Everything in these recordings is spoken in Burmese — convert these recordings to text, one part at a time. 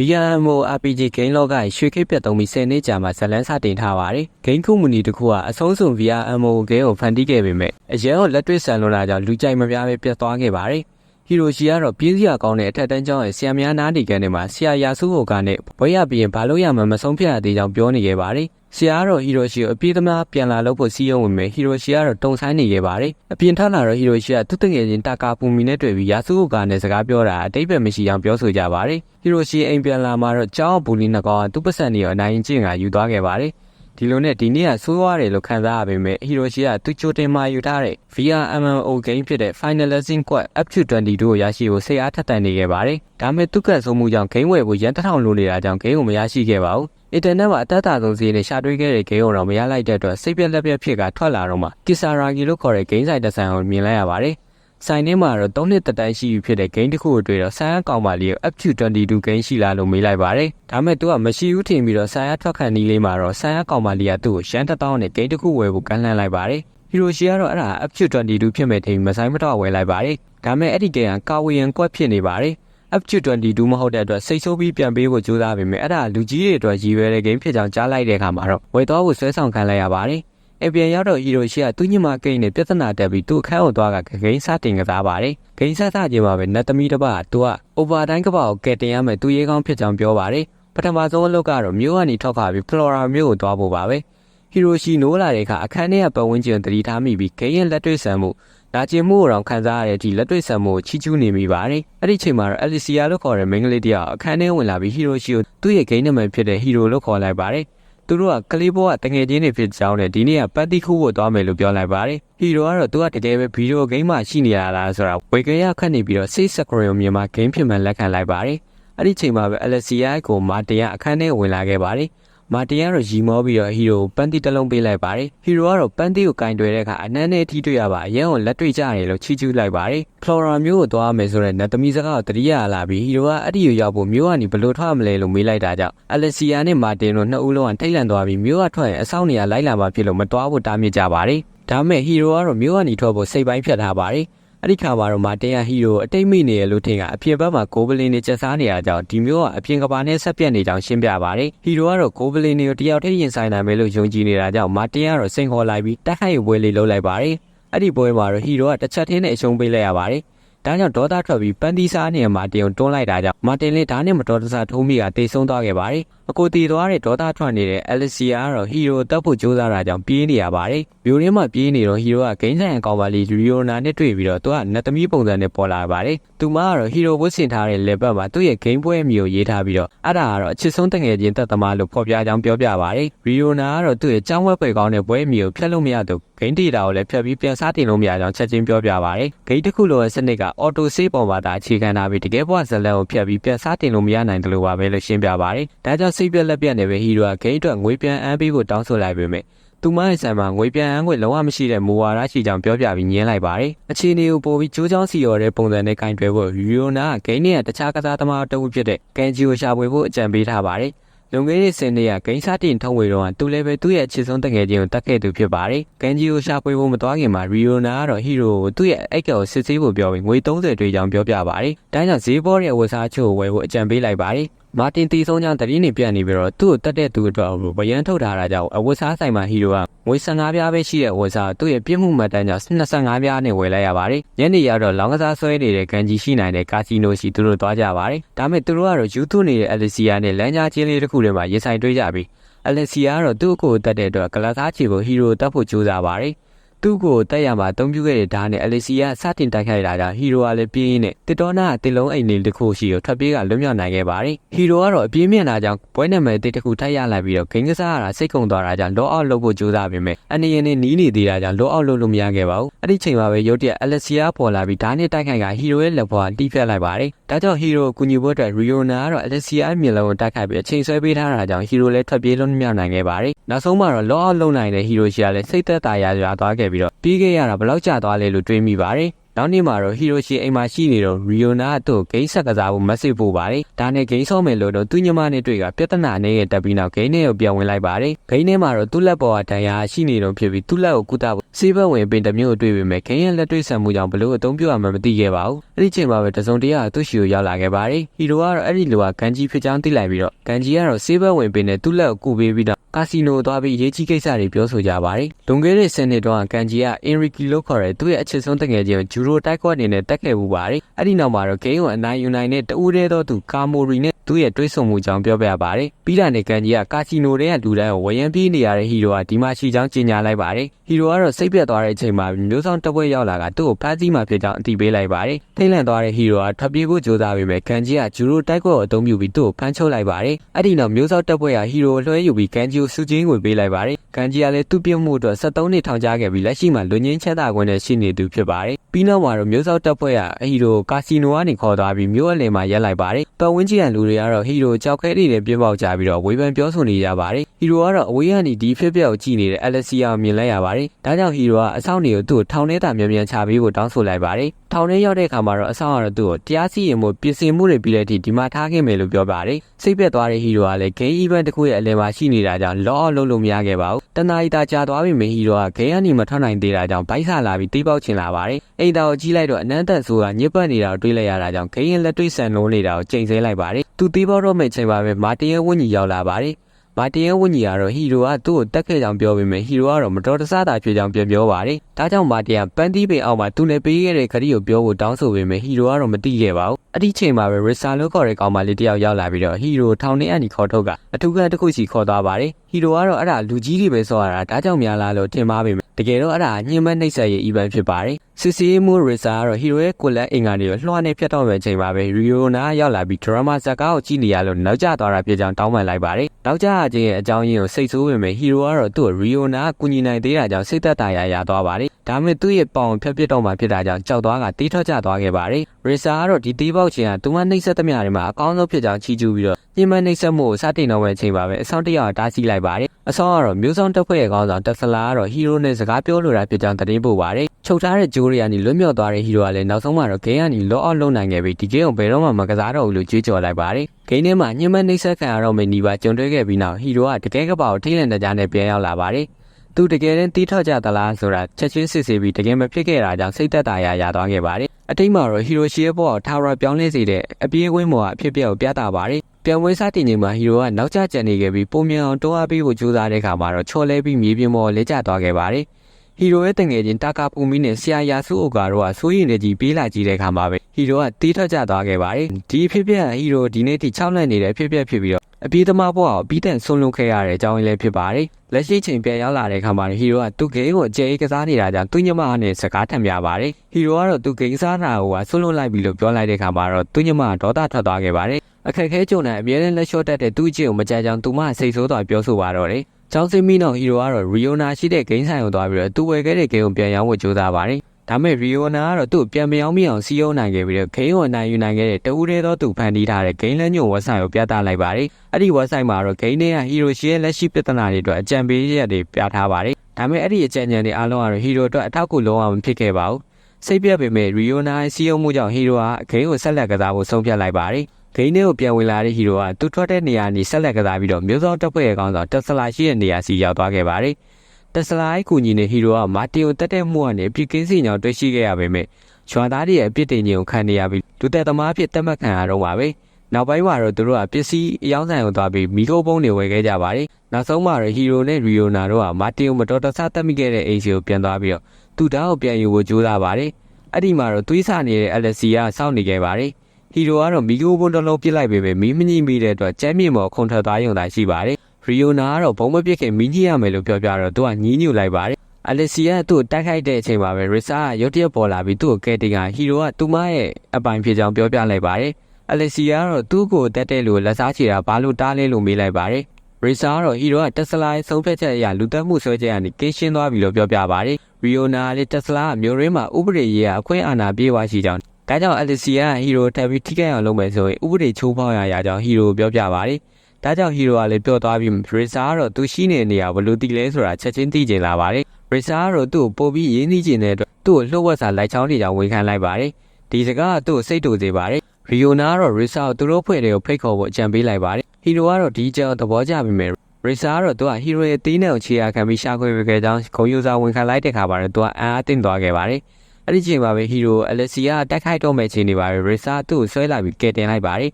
VRMO RPG game လောကရဲ့ရွှေခိတ်ပြတ်သုံးပြီး10နှစ်ကြာမှဇလန်းစတင်ထားပါတယ်။ game community တစ်ခုကအဆုံးစွန် VRMO game ကိုဖန်တီးခဲ့ပေမဲ့အရင်ကလက်တွေ့ဆန်လွန်တာကြောင့်လူကြိုက်မများပဲပြတ်သွားခဲ့ပါတယ်။ဟီရိုရှီကတော့ပြင်းစရာကောင်းတဲ့အထက်တန်းကျောင်းရဲ့ဆရာများနားနေကန်ထဲမှာဆရာယာစုဟိုကနဲ့ဘွဲရပြီးရင်ဘာလို့ရမှမဆုံးဖြတ်ရသေးကြောင်းပြောနေခဲ့ပါတယ်။ ဆရာကတော့ဟီရိုရှီကိုအပြည့်သမားပြန်လာလို့ဖို့စီးရုံဝင်မယ်ဟီရိုရှီကတော့တုံဆိုင်နေခဲ့ပါတယ်။အပြင်ထလာတော့ဟီရိုရှီကသူ့တငယ်ချင်းတာကာပူမီနဲ့တွေ့ပြီးယာစုဟိုကနဲ့စကားပြောတာအတိတ်ပဲမရှိကြောင်းပြောဆိုကြပါတယ်။ဟီရိုရှီအိမ်ပြန်လာမှတော့ကျောင်းဘူလီနှစ်ကောင်ကသူ့ပတ်စံနေရောအနိုင်ကျင့်ကယူသွားခဲ့ပါတယ်။ဒီလိုနဲ့ဒီနေ့ကဆိုးရွားတယ်လို့ခံစားရပေမဲ့ဟီရိုရှီကသူချိုတင်မှာယူထားတဲ့ VR MMO game ဖြစ်တဲ့ Finalizing Quest Up to 22ကိုရရှိဖို့စိတ်အားထက်သန်နေခဲ့ပါတယ်။ဒါပေမဲ့သူကတ်ဆုံးမှုကြောင့် game ဝယ်ဖို့ရန်တထောင်လိုနေတာကြောင့် game ကိုမရရှိခဲ့ပါဘူး။ အင်တာနက်မှာအသက်တာဆုံးစီးနဲ့ရှာတွေ့ခဲ့တဲ့ game ကိုတော့မရလိုက်တဲ့အတွက်စိတ်ပြက်လက်ပြက်ဖြစ်ကထွက်လာတော့မှ Kisaragi လို့ခေါ်တဲ့ game site တစ်ဆိုင်ကိုမြင်လိုက်ရပါတယ်။ဆိုင်ထဲမှာတော့၃နှစ်တတိုင်းရှိပြီဖြစ်တဲ့ game တစ်ခုကိုတွေ့တော့ဆိုင်ရကောင်ပါလေးကို up to 22 game ရှိလားလို့မေးလိုက်ပါတယ်။ဒါမဲ့သူကမရှိဘူးထင်ပြီးတော့ဆိုင်ရထွက်ခန့်နီးလေးမှာတော့ဆိုင်ရကောင်ပါလေးကသူ့ကိုရှမ်းတစ်တောင်းနဲ့ game တစ်ခုဝယ်ဖို့ကမ်းလှမ်းလိုက်ပါတယ်။ဟီရိုရှီကတော့အဲ့ဒါ up to 22 ဖြစ်မဲ့ထင်မဆိုင်မတော့ဝယ်လိုက်ပါတယ်။ဒါမဲ့အဲ့ဒီ game ကကာဝီယန်ကွက်ဖြစ်နေပါတယ်။ up to 22မဟုတ်တဲ့အတွက်စိတ်ဆိုးပြီးပြန်ပေးဖို့ကြိုးစားပေမဲ့အဲ့ဒါလူကြီးတွေအတွက်ရည်ရွယ်တဲ့ game ဖြစ်ကြောင်းကြားလိုက်တဲ့အခါမှာတော့ဝယ်တော့ကိုဆွဲဆောင်ခံလိုက်ရပါတယ်အပြန်ရောက်တော့ဟီရိုရှီကသူ့ညမကိန်းနဲ့ပြဿနာတက်ပြီးသူ့အခန်းကိုသွားကဂိမ်းစတင်ကစားပါတယ်။ဂိမ်းဆက်စခြင်းမှာပဲနတ်သမီးတစ်ပါးကသူက over time ကပါကိုကဲတင်ရမယ်သူရေးကောင်းဖြစ်ကြောင်းပြောပါတယ်။ပထမဆုံးအလုပ်ကတော့မြို့ကနေထောက်ခါပြီးဖလော်ရာမြို့ကိုသွားဖို့ပါပဲ။ဟီရိုရှီနိုးလာတဲ့အခါအခန်းထဲကပတ်ဝန်းကျင်တတိထားမိပြီးဂိမ်းရဲ့လက်တွေ့ဆန်မှု နာကျင်မှုကိုတော့ခံစားရတဲ့အထိလက်တွေ့ဆန်မှုကိုချီးကျူးနေမိပါတယ်။အဲ့ဒီချိန်မှာတော့အလီစီယာလို့ခေါ်တဲ့မိန်းကလေးတယောက်အခန်းထဲဝင်လာပြီးဟီရိုရှီကိုသူ့ရဲ့ဂိမ်းနံပါတ်ဖြစ်တဲ့ဟီရိုလို့ခေါ်လိုက်ပါတယ်။သူတို့ကကလေးဘောကတငယ်ချင်းတွေဖြစ်ကြောင်းနဲ့ဒီနေ့ကပတ်တိခုဖို့သွားမယ်လို့ပြောလိုက်ပါတယ်ဟီရိုကတော့သူကတကယ်ပဲဗီဒီယိုဂိမ်းမှာရှိနေရလားဆိုတာဝေကရခတ်နေပြီးတော့စိတ်စကရီယိုမြန်မာဂိမ်းဖြစ်မှန်လက်ခံလိုက်ပါတယ်အဲ့ဒီချိန်မှာပဲ LCI ကိုမာတရအခန်းထဲဝင်လာခဲ့ပါတယ် မာတင်ကတော့ရီမောပြီးတော့ဟီရိုပန်းတီတစ်လုံးပေးလိုက်ပါတယ်ဟီရိုကတော့ပန်းတီကိုကင်တွယ်တဲ့အခါအနမ်းနဲ့ထိတွေ့ရပါအရင်ကလက်တွေ့ကြတယ်လို့ချီးကျူးလိုက်ပါတယ်ဖလော်ရာမျိုးကိုသွားမယ်ဆိုတဲ့နတ်သမီးစကားကိုတတိယလာပြီးဟီရိုကအဲ့ဒီကိုရောက်ဖို့မျိုးကနေဘလို့ထွက်မလဲလို့မေးလိုက်တာကြောင့်အလက်စီယာနဲ့မာတင်တို့နှစ်ဦးလုံးကထိတ်လန့်သွားပြီးမျိုးကထွက်ရင်အဆောင်နေရလိုက်လာမှဖြစ်လို့မတော်ဘူးတားမြစ်ကြပါတယ်ဒါမဲ့ဟီရိုကတော့မျိုးကနေထွက်ဖို့စိတ်ပိုင်းဖြတ်ထားပါတယ် အဲ့ဒီခါမှာတော့မာတင်ယာဟီရိုအတိတ်မိနေရလို့ထင်ကအပြင်ဘက်မှာကိုဗလင်းနဲ့ချက်စားနေရကြောင်းဒီမျိုးကအပြင်ကဘာနဲ့ဆက်ပြက်နေကြောင်းရှင်းပြပါတယ်ဟီရိုကတော့ကိုဗလင်းတွေကိုတယောက်တည်းရင်ဆိုင်နိုင်မယ်လို့ယုံကြည်နေတာကြောင့်မာတင်ယာကတော့စိန်ခေါ်လိုက်ပြီးတိုက်ခိုက်ပွဲလေးလုပ်လိုက်ပါတယ်အဲ့ဒီပွဲမှာတော့ဟီရိုကတစ်ချက်ထင်းနဲ့အရှုံးပေးလိုက်ရပါတယ်ဒါကြောင့်ဒေါသထွက်ပြီးပန်းသီးစားနေမှာတင်တွန်းလိုက်တာကြောင့်မာတင်လေးဓာတ်နဲ့မတော်တဆထုံးမိကတိတ်ဆုံးသွားခဲ့ပါတယ် အကိုတီသွားတဲ့ဒေါသထွက်နေတဲ့အလီစီယာကတော့ဟီရိုတက်ဖို့ကြိုးစားတာကြောင့်ပြေးနေရပါတယ်။မြို့ရင်းမှာပြေးနေတော့ဟီရိုကဂိမ်းဆိုင်အကောင်ပါလီရီယိုနာနဲ့တွေ့ပြီးတော့သူကနတ်သမီးပုံစံနဲ့ပေါ်လာပါတယ်။သူမကတော့ဟီရိုဝတ်ဆင်ထားတဲ့လက်ပတ်မှာသူ့ရဲ့ဂိမ်းပွဲအမည်ကိုရေးထားပြီးတော့အဲ့ဒါကတော့အချစ်ဆုံးတငယ်ချင်းတက်သမားလို့ဖော်ပြကြောင်းပြောပြပါတယ်။ရီယိုနာကတော့သူ့ရဲ့ចောင်းဝက်ပွဲကောင်းတဲ့ပွဲအမည်ကိုဖျက်လို့မရတော့ဂိမ်းဒေတာကိုလည်းဖျက်ပြီးပြန်စားတင်လို့မရကြောင်းချက်ချင်းပြောပြပါတယ်။ဂိမ်းတစ်ခုလိုရဲ့စနစ်ကအော်တိုဆေးပေါ်မှာဒါအခြေခံထားပြီးတကယ်ဘဝဇလန်ကိုဖျက်ပြီးပြန်စားတင်လို့မရနိုင်တယ်လို့ပါပဲလို့ရှင်းပြပါတယ်။ဒါကြောင့်စိတ်ပြက်လက်ပြက်နေပဲဟီရိုကဂိမ်းအတွက်ငွေပြန်အမ်းပေးဖို့တောင်းဆိုလိုက်ပေမဲ့သူမရဲ့ဆံမှာငွေပြန်အမ်းခွင့်လုံးဝမရှိတဲ့မူဝါဒရှိကြောင်းပြောပြပြီးညင်းလိုက်ပါတယ်။အခြေအနေကိုပိုပြီးကြိုးချောင်းစီရော်တဲ့ပုံစံနဲ့ကင်တွယ်ဖို့ယူရိုနာဂိမ်းနဲ့တခြားကစားသမားတအုပ်ဖြစ်တဲ့ကန်ဂျီကိုရှာဖွေဖို့အကြံပေးထားပါတယ်။လုံခဲ့တဲ့စင်တွေကဂိမ်းစားတင်ထုံးဝေတော့သူလည်းပဲသူ့ရဲ့အချစ်ဆုံးတငယ်ချင်းကိုတတ်ခဲ့သူဖြစ်ပါတယ်။ကန်ဂျီကိုရှာဖွေဖို့မသွားခင်မှာရီယိုနာကတော့ဟီရိုကိုသူ့ရဲ့အိတ်ကောစစ်ဆေးဖို့ပြောပြီးငွေ30တွေကြောင်းပြောပြပါတယ်။ဒါကြောင့်ဈေးပေါ်ရဲ့ဝတ်စားချို့ကိုဝယ်ဖို့အကြံပေးလိုက်ပါတယ်။ မာတင်တီဆုံးကြောင့်တတိနေပြတ်နေပြီးတော့သူ့ကိုတတ်တဲ့သူအတွက်ဗယံထုတ်ထားတာကြောင့်အဝတ်စားဆိုင်မှာဟီရိုကငွေ15ပြားပဲရှိတဲ့ဝတ်စားသူ့ရဲ့ပြည့်မှုမှတ်တမ်းကြောင့်25ပြားနဲ့ဝယ်လိုက်ရပါတယ်။ညနေရောက်တော့လောင်းကစားဆွဲနေတဲ့ကန်ကြီးရှိနိုင်တဲ့ကာစီနိုရှိသူတို့သွားကြပါတယ်။ဒါမဲ့သူတို့ကတော့ယူတူနေတဲ့အလက်စီယာနဲ့လမ်းကြားချင်းလေးတစ်ခုထဲမှာရင်ဆိုင်တွေ့ကြပြီးအလက်စီယာကတော့သူ့အကိုကိုတတ်တဲ့အတွက်ကလသားချီကိုဟီရိုတတ်ဖို့ကြိုးစားပါတယ်။ သူ့ကိုတက်ရမှာအသုံးပြုခဲ့တဲ့ဓာတ်နဲ့အလီစီယာစတင်တိုက်ခိုက်လာတာဟီရိုကလည်းပြင်းရင်းနဲ့တစ်တော်နာတစ်လုံးအိမ်လေးတစ်ခုရှိကိုထွက်ပြေးကလွတ်မြောက်နိုင်ခဲ့ပါတယ်ဟီရိုကတော့အပြင်းမြင့်လာကြောင်းပွဲနာမည်တစ်ခုထိုက်ရလိုက်ပြီးတော့ဂိမ်းကစားရတာစိတ်ကုန်သွားတာကြောင့်လောအောက်လုပ်ဖို့ကြိုးစားပေမဲ့အနေရနဲ့နီးနေသေးတာကြောင့်လောအောက်လုပ်လို့မရခဲ့ပါဘူးအဲ့ဒီချိန်မှာပဲရုတ်တရက်အလီစီယာပေါ်လာပြီးဓာတ်နဲ့တိုက်ခိုက်ကဟီရိုရဲ့လက်ပေါ်ကတီးဖြတ်လိုက်ပါတယ် ဒါကြောင့်ဟီရိုကူညီဖို့အတွက်ရီယိုနာကတော့အလီစီယာမျက်လုံးကိုတိုက်ခိုက်ပြီးအချိန်ဆွဲပေးထားတာကြောင့်ဟီရိုလည်းထွက်ပြေးလို့မမြောက်နိုင်ခဲ့ပါတယ်နောက်ဆုံးမှာတော့လောအောက်လုပ်နိုင်တဲ့ဟီရိုရှိကလည်းစိတ်သက်သာရရွာသွားခဲ့ပြီးတော့ပြီးခဲ့ရတာဘလောက်ကျသွားလဲလို့တွေးမိပါတယ်။ နနောက်နေ့မှာတော့ဟီရိုရှီအိမ်မှာရှိနေတော့ရီယိုနာကသူ့ကိုဂိမ်းဆက်ကစားဖို့မက်ဆေ့ပို့ပါတယ်ဒါနဲ့ဂိမ်းဆော့မယ်လို့တော့သူ့ညီမနဲ့တွေ့ကပြဿနာနဲ့တက်ပြီးနောက်ဂိမ်းထဲကိုပြန်ဝင်လိုက်ပါတယ်ဂိမ်းထဲမှာတော့သူ့လက်ပေါ်ကဒဏ်ရာရှိနေတော့ဖြစ်ပြီးသူ့လက်ကိုကုသဖို့စေးဘက်ဝင်ပင်တစ်မျိုးတွေ့ပေမဲ့ဂိမ်းရဲ့လက်တွေ့ဆန်မှုကြောင့်ဘလို့အသုံးပြုရမှမသိခဲ့ပါဘူးအဲ့ဒီချိန်မှာပဲတစုံတရာသူ့ရှီကိုရောက်လာခဲ့ပါတယ်ဟီရိုကတော့အဲ့ဒီလိုကကန်ဂျီဖြစ်ကြောင်းသိလိုက်ပြီးတော့ကန်ဂျီကတော့စေးဘက်ဝင်ပင်နဲ့သူ့လက်ကိုကုပေးပြီးတော့ ကာစီနိုသွားပြီးရေးကြီးကိစ္စတွေပြောဆိုကြပါတယ်။လွန်ခဲ့တဲ့10နှစ်တုန်းကကန်ဂျီကအင်ရီကီလို့ခေါ်တဲ့သူ့ရဲ့အချစ်ဆုံးတငယ်ချင်းဂျူရိုတိုက်ကွက်အနေနဲ့တက်ခဲ့မှုပါတယ်။အဲ့ဒီနောက်မှာတော့ဂိမ်းကိုအနိုင်ယူနိုင်တဲ့တူးရဲသောသူကာမိုရီနဲ့ သူ့ရဲ့တွေးဆုံမှုကြောင့်ပြောပြပါတယ်။ပြီးတာနဲ့ကန်ဂျီကကာစီနိုတွေကလူတိုင်းကိုဝရမ်းပြေးနေရတဲ့ဟီရိုကဒီမှာရှိကြောင်းကြေညာလိုက်ပါတယ်။ဟီရိုကတော့စိတ်ပြတ်သွားတဲ့အချိန်မှာမျိုးဆောင်တပ်ပွဲရောက်လာကသူ့ကိုဖမ်းဆီးမှဖြစ်ကြောင်းအသိပေးလိုက်ပါတယ်။ထိတ်လန့်သွားတဲ့ဟီရိုကထွက်ပြေးဖို့ကြိုးစားပေမဲ့ကန်ဂျီကဂျူရိုတိုက်ကွက်ကိုအသုံးပြုပြီးသူ့ကိုဖမ်းချုပ်လိုက်ပါတယ်။အဲ့ဒီနောက်မျိုးဆောင်တပ်ပွဲကဟီရိုကိုလွှဲယူပြီးကန်ဂျီကိုစုချင်းဝင်ပေးလိုက်ပါတယ်။ကန်ဂျီကလည်းသူ့ပြစ်မှုအတွက်73နှစ်ထောင်ချခဲ့ပြီးလက်ရှိမှာလူငင်းချမ်းသာခွင့်နဲ့ရှိနေသူဖြစ်ပါတယ်။ပြီးနောက်မှာတော့မျိုးဆောင်တပ်ဖွဲ့ကဟီရိုကာစီနိုကနေခေါ်သွားပြီးမြို့အလယ်မှာရက်လိုက်ပါတယ်။ပတ်ဝန်းကျင်ကလူတွေကတော့ဟီရိုကြောက်ခဲတွေနဲ့ပြင်းပေါက်ကြပြီးတော့ဝေဖန်ပြောဆိုနေကြပါတယ်။ဟီရိုကတော့အဝေးကနေဒီဖြစ်ပျက်ကိုကြည့်နေတဲ့ Alessia ကိုမြင်လိုက်ရပါတယ်။ဒါကြောင့်ဟီရိုကအဆောင်တွေကိုသူ့ကိုထောင်ထဲတာမြန်မြန်ချပေးဖို့တောင်းဆိုလိုက်ပါတယ်။ထောင်ထဲရောက်တဲ့အခါမှာတော့အဆောင်ကတော့သူ့ကိုတရားစီရင်မှုပြင်ဆင်မှုတွေပြီးတဲ့အထိဒီမှာထားခဲ့မယ်လို့ပြောပါတယ်။စိတ်ပျက်သွားတဲ့ဟီရိုကလည်း game event တစ်ခုရဲ့အလယ်မှာရှိနေတာကြောင့်လောအော်လုံးလို့မရခဲ့ပါဘူး။တနာရီတာကြာသွားပြီမေဟီရိုက game ကနေမထွက်နိုင်သေးတာကြောင့်ဘိုက်ဆလာပြီးတိပေါက်ချင်လာပါတယ်။အိမ်တော်ကိုကြီးလိုက်တော့အနန္တဆိုတာညစ်ပတ်နေတာကိုတွေးလိုက်ရတာကြောင့် game ရဲ့လက်တွေ့ဆန်လုံးနေတာကိုချိန်ဆလိုက်ပါတယ်။သူတိပေါက်တော့မဲ့ချိန်ပါပဲမာတင်ရဲ့ဝင်းကြီးရောက်လာပါတယ်။ မာတင်ရဲ့ဝင်းကြီးကတော့ဟီရိုကသူ့ကိုတက်ခဲ့ကြောင်ပြောပေမဲ့ဟီရိုကတော့မတော်တဆတာဖြစ်ကြောင်ပြန်ပြောပါတယ်။ဒါကြောင့်မာတင်ကပန်းတီးပင်အောက်မှာသူနဲ့ပေးခဲ့တဲ့ခရီးကိုပြောဖို့တောင်းဆိုပေမဲ့ဟီရိုကတော့မသိခဲ့ပါဘူး။အဲ့ဒီချိန်မှာပဲရီဆာလို့ခေါ်တဲ့ကောင်မလေးတယောက်ရောက်လာပြီးတော့ဟီရိုထောင်ထဲအနီခေါ်ထုတ်ကအထူးကတစ်ခုစီခေါ်သွားပါတယ်။ဟီရိုကတော့အဲ့ဒါလူကြီးတွေပဲဆောရတာဒါကြောင့်များလားလို့ထင်ပါပေမဲ့တကယ်တော့အဲ့ဒါညှဉ်းပန်းနှိပ်စက်ရေးအီဗန်ဖြစ်ပါတယ်။စစ်စီမှုရီဆာကတော့ဟီရိုရဲ့ကိုလက်အင်္ဂါတွေကိုလွှမ်းနေဖြတ်တော့မယ့်ချိန်မှာပဲရီယိုနာရောက်လာပြီးဒရမာဇက်ကားကိုကြည့်နေရလို့နောက်ကျသွားတာဖြစ်ကြောင်းတောင်းပန်လိုက်ပါတယ်။နောက်ကျခြင်းရဲ့အကြောင်းရင်းကိုစိတ်ဆိုးပေမဲ့ဟီရိုကတော့သူ့ရီယိုနာကကူညီနိုင်သေးတာကြောင့်စိတ်သက်သာရာရသွားပါတယ်။ဒါမဲ့သူ့ရဲ့ပေါင်ဖြတ်ပစ်တော့မှဖြစ်တာကြောင့်ကြောက်သွားကတေးထွက်ကျသွားခဲ့ပါတယ်။ရီဆာကတော့ဒီတေးပေါက်ခြင်းကသူမနှိပ်စက်သမျှတွေမှာအကောင်းဆုံးဖြစ်ကြောင်းချီးကျူးပြီးတော့ညှဉ်းပန်းနှိပ်စက်မှုကိုစတင်တော့မယ့်ချိန်ပါပဲအဆောင်တရတားဆီးလိုက်ပါတယ်။အဆောင်ကတော့မျိုးဆောင်တက်ဖွဲ့ရဲ့ခေါင်းဆောင်တက်ဆလာကတော့ဟီရိုနဲ့စကားပြောလိုတာဖြစ်ကြောင်းသတင်းပို့ပါတယ်။ ချုပ်ထားတဲ့ဂျိုးတွေကနေလွတ်မြောက်သွားတဲ့ဟီရိုကလည်းနောက်ဆုံးမှာတော့ဂိမ်းကနေလော့အော့လုံနိုင်ခဲ့ပြီးဒီဂိမ်းကိုဘယ်တော့မှမကစားတော့ဘူးလို့ကြွေးကြော်လိုက်ပါတယ်။ဂိမ်းထဲမှာညှဉ်းပန်းနှိပ်စက်ခံရတော့မယ့်နီးပါကြုံတွေ့ခဲ့ပြီးနောက်ဟီရိုကတကယ်ကပောက်ထိတ်လန့်တကြားနဲ့ပြန်ရောက်လာပါတယ်။သူတကယ်တမ်းတီးထောက်ကြသလားဆိုတာချက်ချင်းစစ်ဆေးပြီးတကယ်မဖြစ်ခဲ့တာကြောင့်စိတ်သက်သာရာရသွားခဲ့ပါတယ်။အတိတ်မှာတော့ဟီရိုရှီရဲ့ဘောကိုထာဝရပြောင်းလဲစေတဲ့အပြေးဝင်းမော်ကအဖြစ်အပျက်ကိုပြသပါတယ်။ပြန်ပွဲစားတင်ချိန်မှာဟီရိုကနောက်ကျကျန်နေခဲ့ပြီးပုံမြန်အောင်တိုးအားပေးဖို့ကြိုးစားတဲ့အခါမှာတော့ချော်လဲပြီးမြေပြင်ပေါ်လဲကျသွားခဲ့ပါတယ်။ ဟီရိုရဲ့တငယ်ချင်းတာကာပူမီနဲ့ဆရာယာစုအိုကာတို့ကစိုးရိမ်နေကြီးပြေးလာကြည့်တဲ့အခါမှာပဲဟီရိုကတီးထွက်ကျသွားခဲ့ပါတယ်။ဒီအဖြစ်အပျက်ဟီရိုဒီနေ့ထိ6လန့်နေတဲ့အဖြစ်အပျက်ဖြစ်ပြီးတော့အပြေးသမားဘဝကိုအပြီးတန်ဆုံးလွတ်ခဲ့ရတဲ့အကြောင်းရင်းလည်းဖြစ်ပါတယ်။လက်ရှိချိန်ပြန်ရောက်လာတဲ့အခါမှာဟီရိုကသူ့ဂိမ်းကိုအကျဲကစားနေတာကြောင့်သူ့ညမနဲ့စကားထမ်းပြပါတယ်။ဟီရိုကတော့သူ့ဂိမ်းစားတာကိုဆုံးလွတ်လိုက်ပြီလို့ပြောလိုက်တဲ့အခါမှာတော့သူ့ညမဒေါသထွက်သွားခဲ့ပါတယ်။အခက်ခဲကြုံတဲ့အမြဲတမ်းလက်လျှော့တတ်တဲ့သူ့အကျင့်ကိုမကြကြောင်သူမစိတ်ဆိုးသွားပြောဆိုပါတော့တယ်။ ကျောင်းစင်းမီနောက်ဟီရိုကတော့ရီယိုနာရှိတဲ့ဂိမ်းဆိုင်ကိုသွားပြီးတော့သူ့ဝယ်ခဲ့တဲ့ဂိမ်းကိုပြန်ရောင်းဖို့ကြိုးစားပါတယ်။ဒါမဲ့ရီယိုနာကတော့သူ့ပြန်ပြောင်းမိအောင်စီးရုံးနိုင်ခဲ့ပြီးတော့ဂိမ်းကိုနိုင်ယူနိုင်ခဲ့တဲ့တဦးတည်းသောသူဖန်တီးထားတဲ့ဂိမ်းလမ်းညွန်ဝက်ဆိုက်ကိုပြသလိုက်ပါတယ်။အဲ့ဒီဝက်ဆိုက်မှာတော့ဂိမ်းထဲကဟီရိုရှီရဲ့လက်ရှိပြဿနာတွေအတွက်အကြံပေးရက်တွေပြထားပါတယ်။ဒါမဲ့အဲ့ဒီအကြံဉာဏ်တွေအားလုံးကတော့ဟီရိုအတွက်အထောက်အကူလုံးအောင်မဖြစ်ခဲ့ပါဘူး။စိတ်ပြက်ပေမဲ့ရီယိုနာရဲ့စီးရုံးမှုကြောင့်ဟီရိုဟာဂိမ်းကိုဆက်လက်ကစားဖို့ဆုံးဖြတ်လိုက်ပါတယ်။ ဂိမ်းထဲကိုပြန်ဝင်လာတဲ့ဟီရိုကသူထွက်တဲ့နေရာနေဆက်လက်ကစားပြီးတော့မျိုးစောတပ်ဖွဲ့ရဲ့ကောင်းဆောင်တက်ဆလာရှိတဲ့နေရာစီရောက်သွားခဲ့ပါတယ်။တက်ဆလာရဲ့ကူညီနေဟီရိုကမာတင်ကိုတက်တဲ့မှုကနေပြကင်းစီညောင်တွေ့ရှိခဲ့ရပေမဲ့ချွာသားတွေရဲ့အပြစ်တင်ခြင်းကိုခံနေရပြီးလူသက်သမားဖြစ်တက်မှတ်ခံရတော့ပါပဲ။နောက်ပိုင်းမှာတော့သူတို့ကပစ္စည်းအယောင်းဆိုင်ကိုသွားပြီးမီခိုးပုံးတွေဝယ်ခဲ့ကြပါတယ်။နောက်ဆုံးမှာတော့ဟီရိုနဲ့ရီယိုနာတို့ကမာတင်ကိုမတော်တဆတတ်မိခဲ့တဲ့အိမ်စီကိုပြန်သွားပြီးတော့သူ့တောင်းကိုပြန်ယူဖို့ကြိုးစားပါတယ်။အဲ့ဒီမှာတော့သွေးဆနေတဲ့ LC ကစောင့်နေခဲ့ပါတယ်။ ဟီရိုကတော့မီခိုးပုံးတစ်လုံးပစ်လိုက်ပေမဲ့မီးမညိမိတဲ့အတွက်ကျမ်းမြေမော်ခုန်ထွက်သွားရုံသာရှိပါတယ်။ရီယိုနာကတော့ဘုံမပစ်ခင်မီးညိရမယ်လို့ပြောပြတော့သူကညင်းညူလိုက်ပါတယ်အလက်စီကသူ့ကိုတိုက်ခိုက်တဲ့အချိန်မှာပဲရီဆာကရုတ်တရက်ပေါ်လာပြီးသူ့ကိုကဲတင်ကဟီရိုကသူမရဲ့အပိုင်ဖြစ်ကြောင်းပြောပြလိုက်ပါတယ်။အလက်စီကတော့သူ့ကိုတက်တဲ့လူလက်စားချေတာဘာလို့တားလဲလို့မေးလိုက်ပါတယ်။ရီဆာကတော့ဟီရိုကတက်စလာရဲ့ဆုံးဖြတ်ချက်အရလူတက်မှုဆွဲချက်ကနေကင်းရှင်းသွားပြီလို့ပြောပြပါတယ်။ရီယိုနာလည်းတက်စလာကမျိုးရင်းမှာဥပဒေရေးအခွင့်အာဏာပြေးသွားရှိကြောင်း ဒါကြောင့်အလက်စီကဟီရိုထပ်ပြီးထိခိုက်အောင်လုပ်မယ်ဆိုရင်ဥပဒေချိုးဖောက်ရရကြောင်းဟီရိုပြောပြပါတယ်။ဒါကြောင့်ဟီရိုကလည်းပြောသွားပြီးရီဆာကတော့သူရှိနေတဲ့နေရာဘယ်လိုတည်လဲဆိုတာချက်ချင်းသိကျင်လာပါတယ်။ရီဆာကတော့သူ့ကိုပို့ပြီးရင်းနှီးကျင်တဲ့အတွက်သူ့ကိုလှုပ်ဝက်စာလိုက်ချောင်းတွေကြောင့်ဝန်ခံလိုက်ပါတယ်ဒီစကားကသူ့ကိုစိတ်တူစေပါတယ်ရီယိုနာကတော့ရီဆာကိုသူတို့ဖွဲ့တွေကိုဖိတ်ခေါ်ဖို့အကြံပေးလိုက်ပါတယ်ဟီရိုကတော့ဒီကြောင်သဘောကျပေမဲ့ရီဆာကတော့သူကဟီရိုရဲ့တီးနဲ့ကိုခြေရာခံပြီးရှာခွေပေးခဲ့ကြောင်းဂုံယူစာဝန်ခံလိုက်တဲ့ခါမှာတော့သူကအံ့အားသင့်သွားခဲ့ပါတယ် အဲ့ဒီချိန်မှာပဲဟီရိုအလက်စီယာတိုက်ခိုက်တော့မဲ့ချိန်နေပါပဲရီဆာသူ့ကိုဆွဲလာပြီးကယ်တင်လိုက်ပါတယ်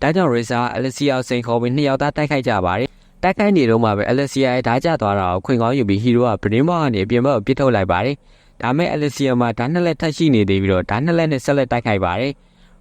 ဒါကြောင့်ရီဆာအလက်စီယာကိုစိန်ခေါ်ပြီးနှစ်ယောက်သားတိုက်ခိုက်ကြပါတယ်တိုက်ခိုက်နေတော့မှပဲအလက်စီယာရဲ့ဓာတ်ကျသွားတာကိုခွင်ကောင်းယူပြီးဟီရိုကဗရင်ဘောက်ကနေအပြင်ဘက်ကိုပစ်ထုတ်လိုက်ပါတယ်ဒါမဲ့အလက်စီယာမှာဓာတ်နှစ်လက်ထပ်ရှိနေသေးပြီးတော့ဓာတ်နှစ်လက်နဲ့ဆက်လက်တိုက်ခိုက်ပါတယ်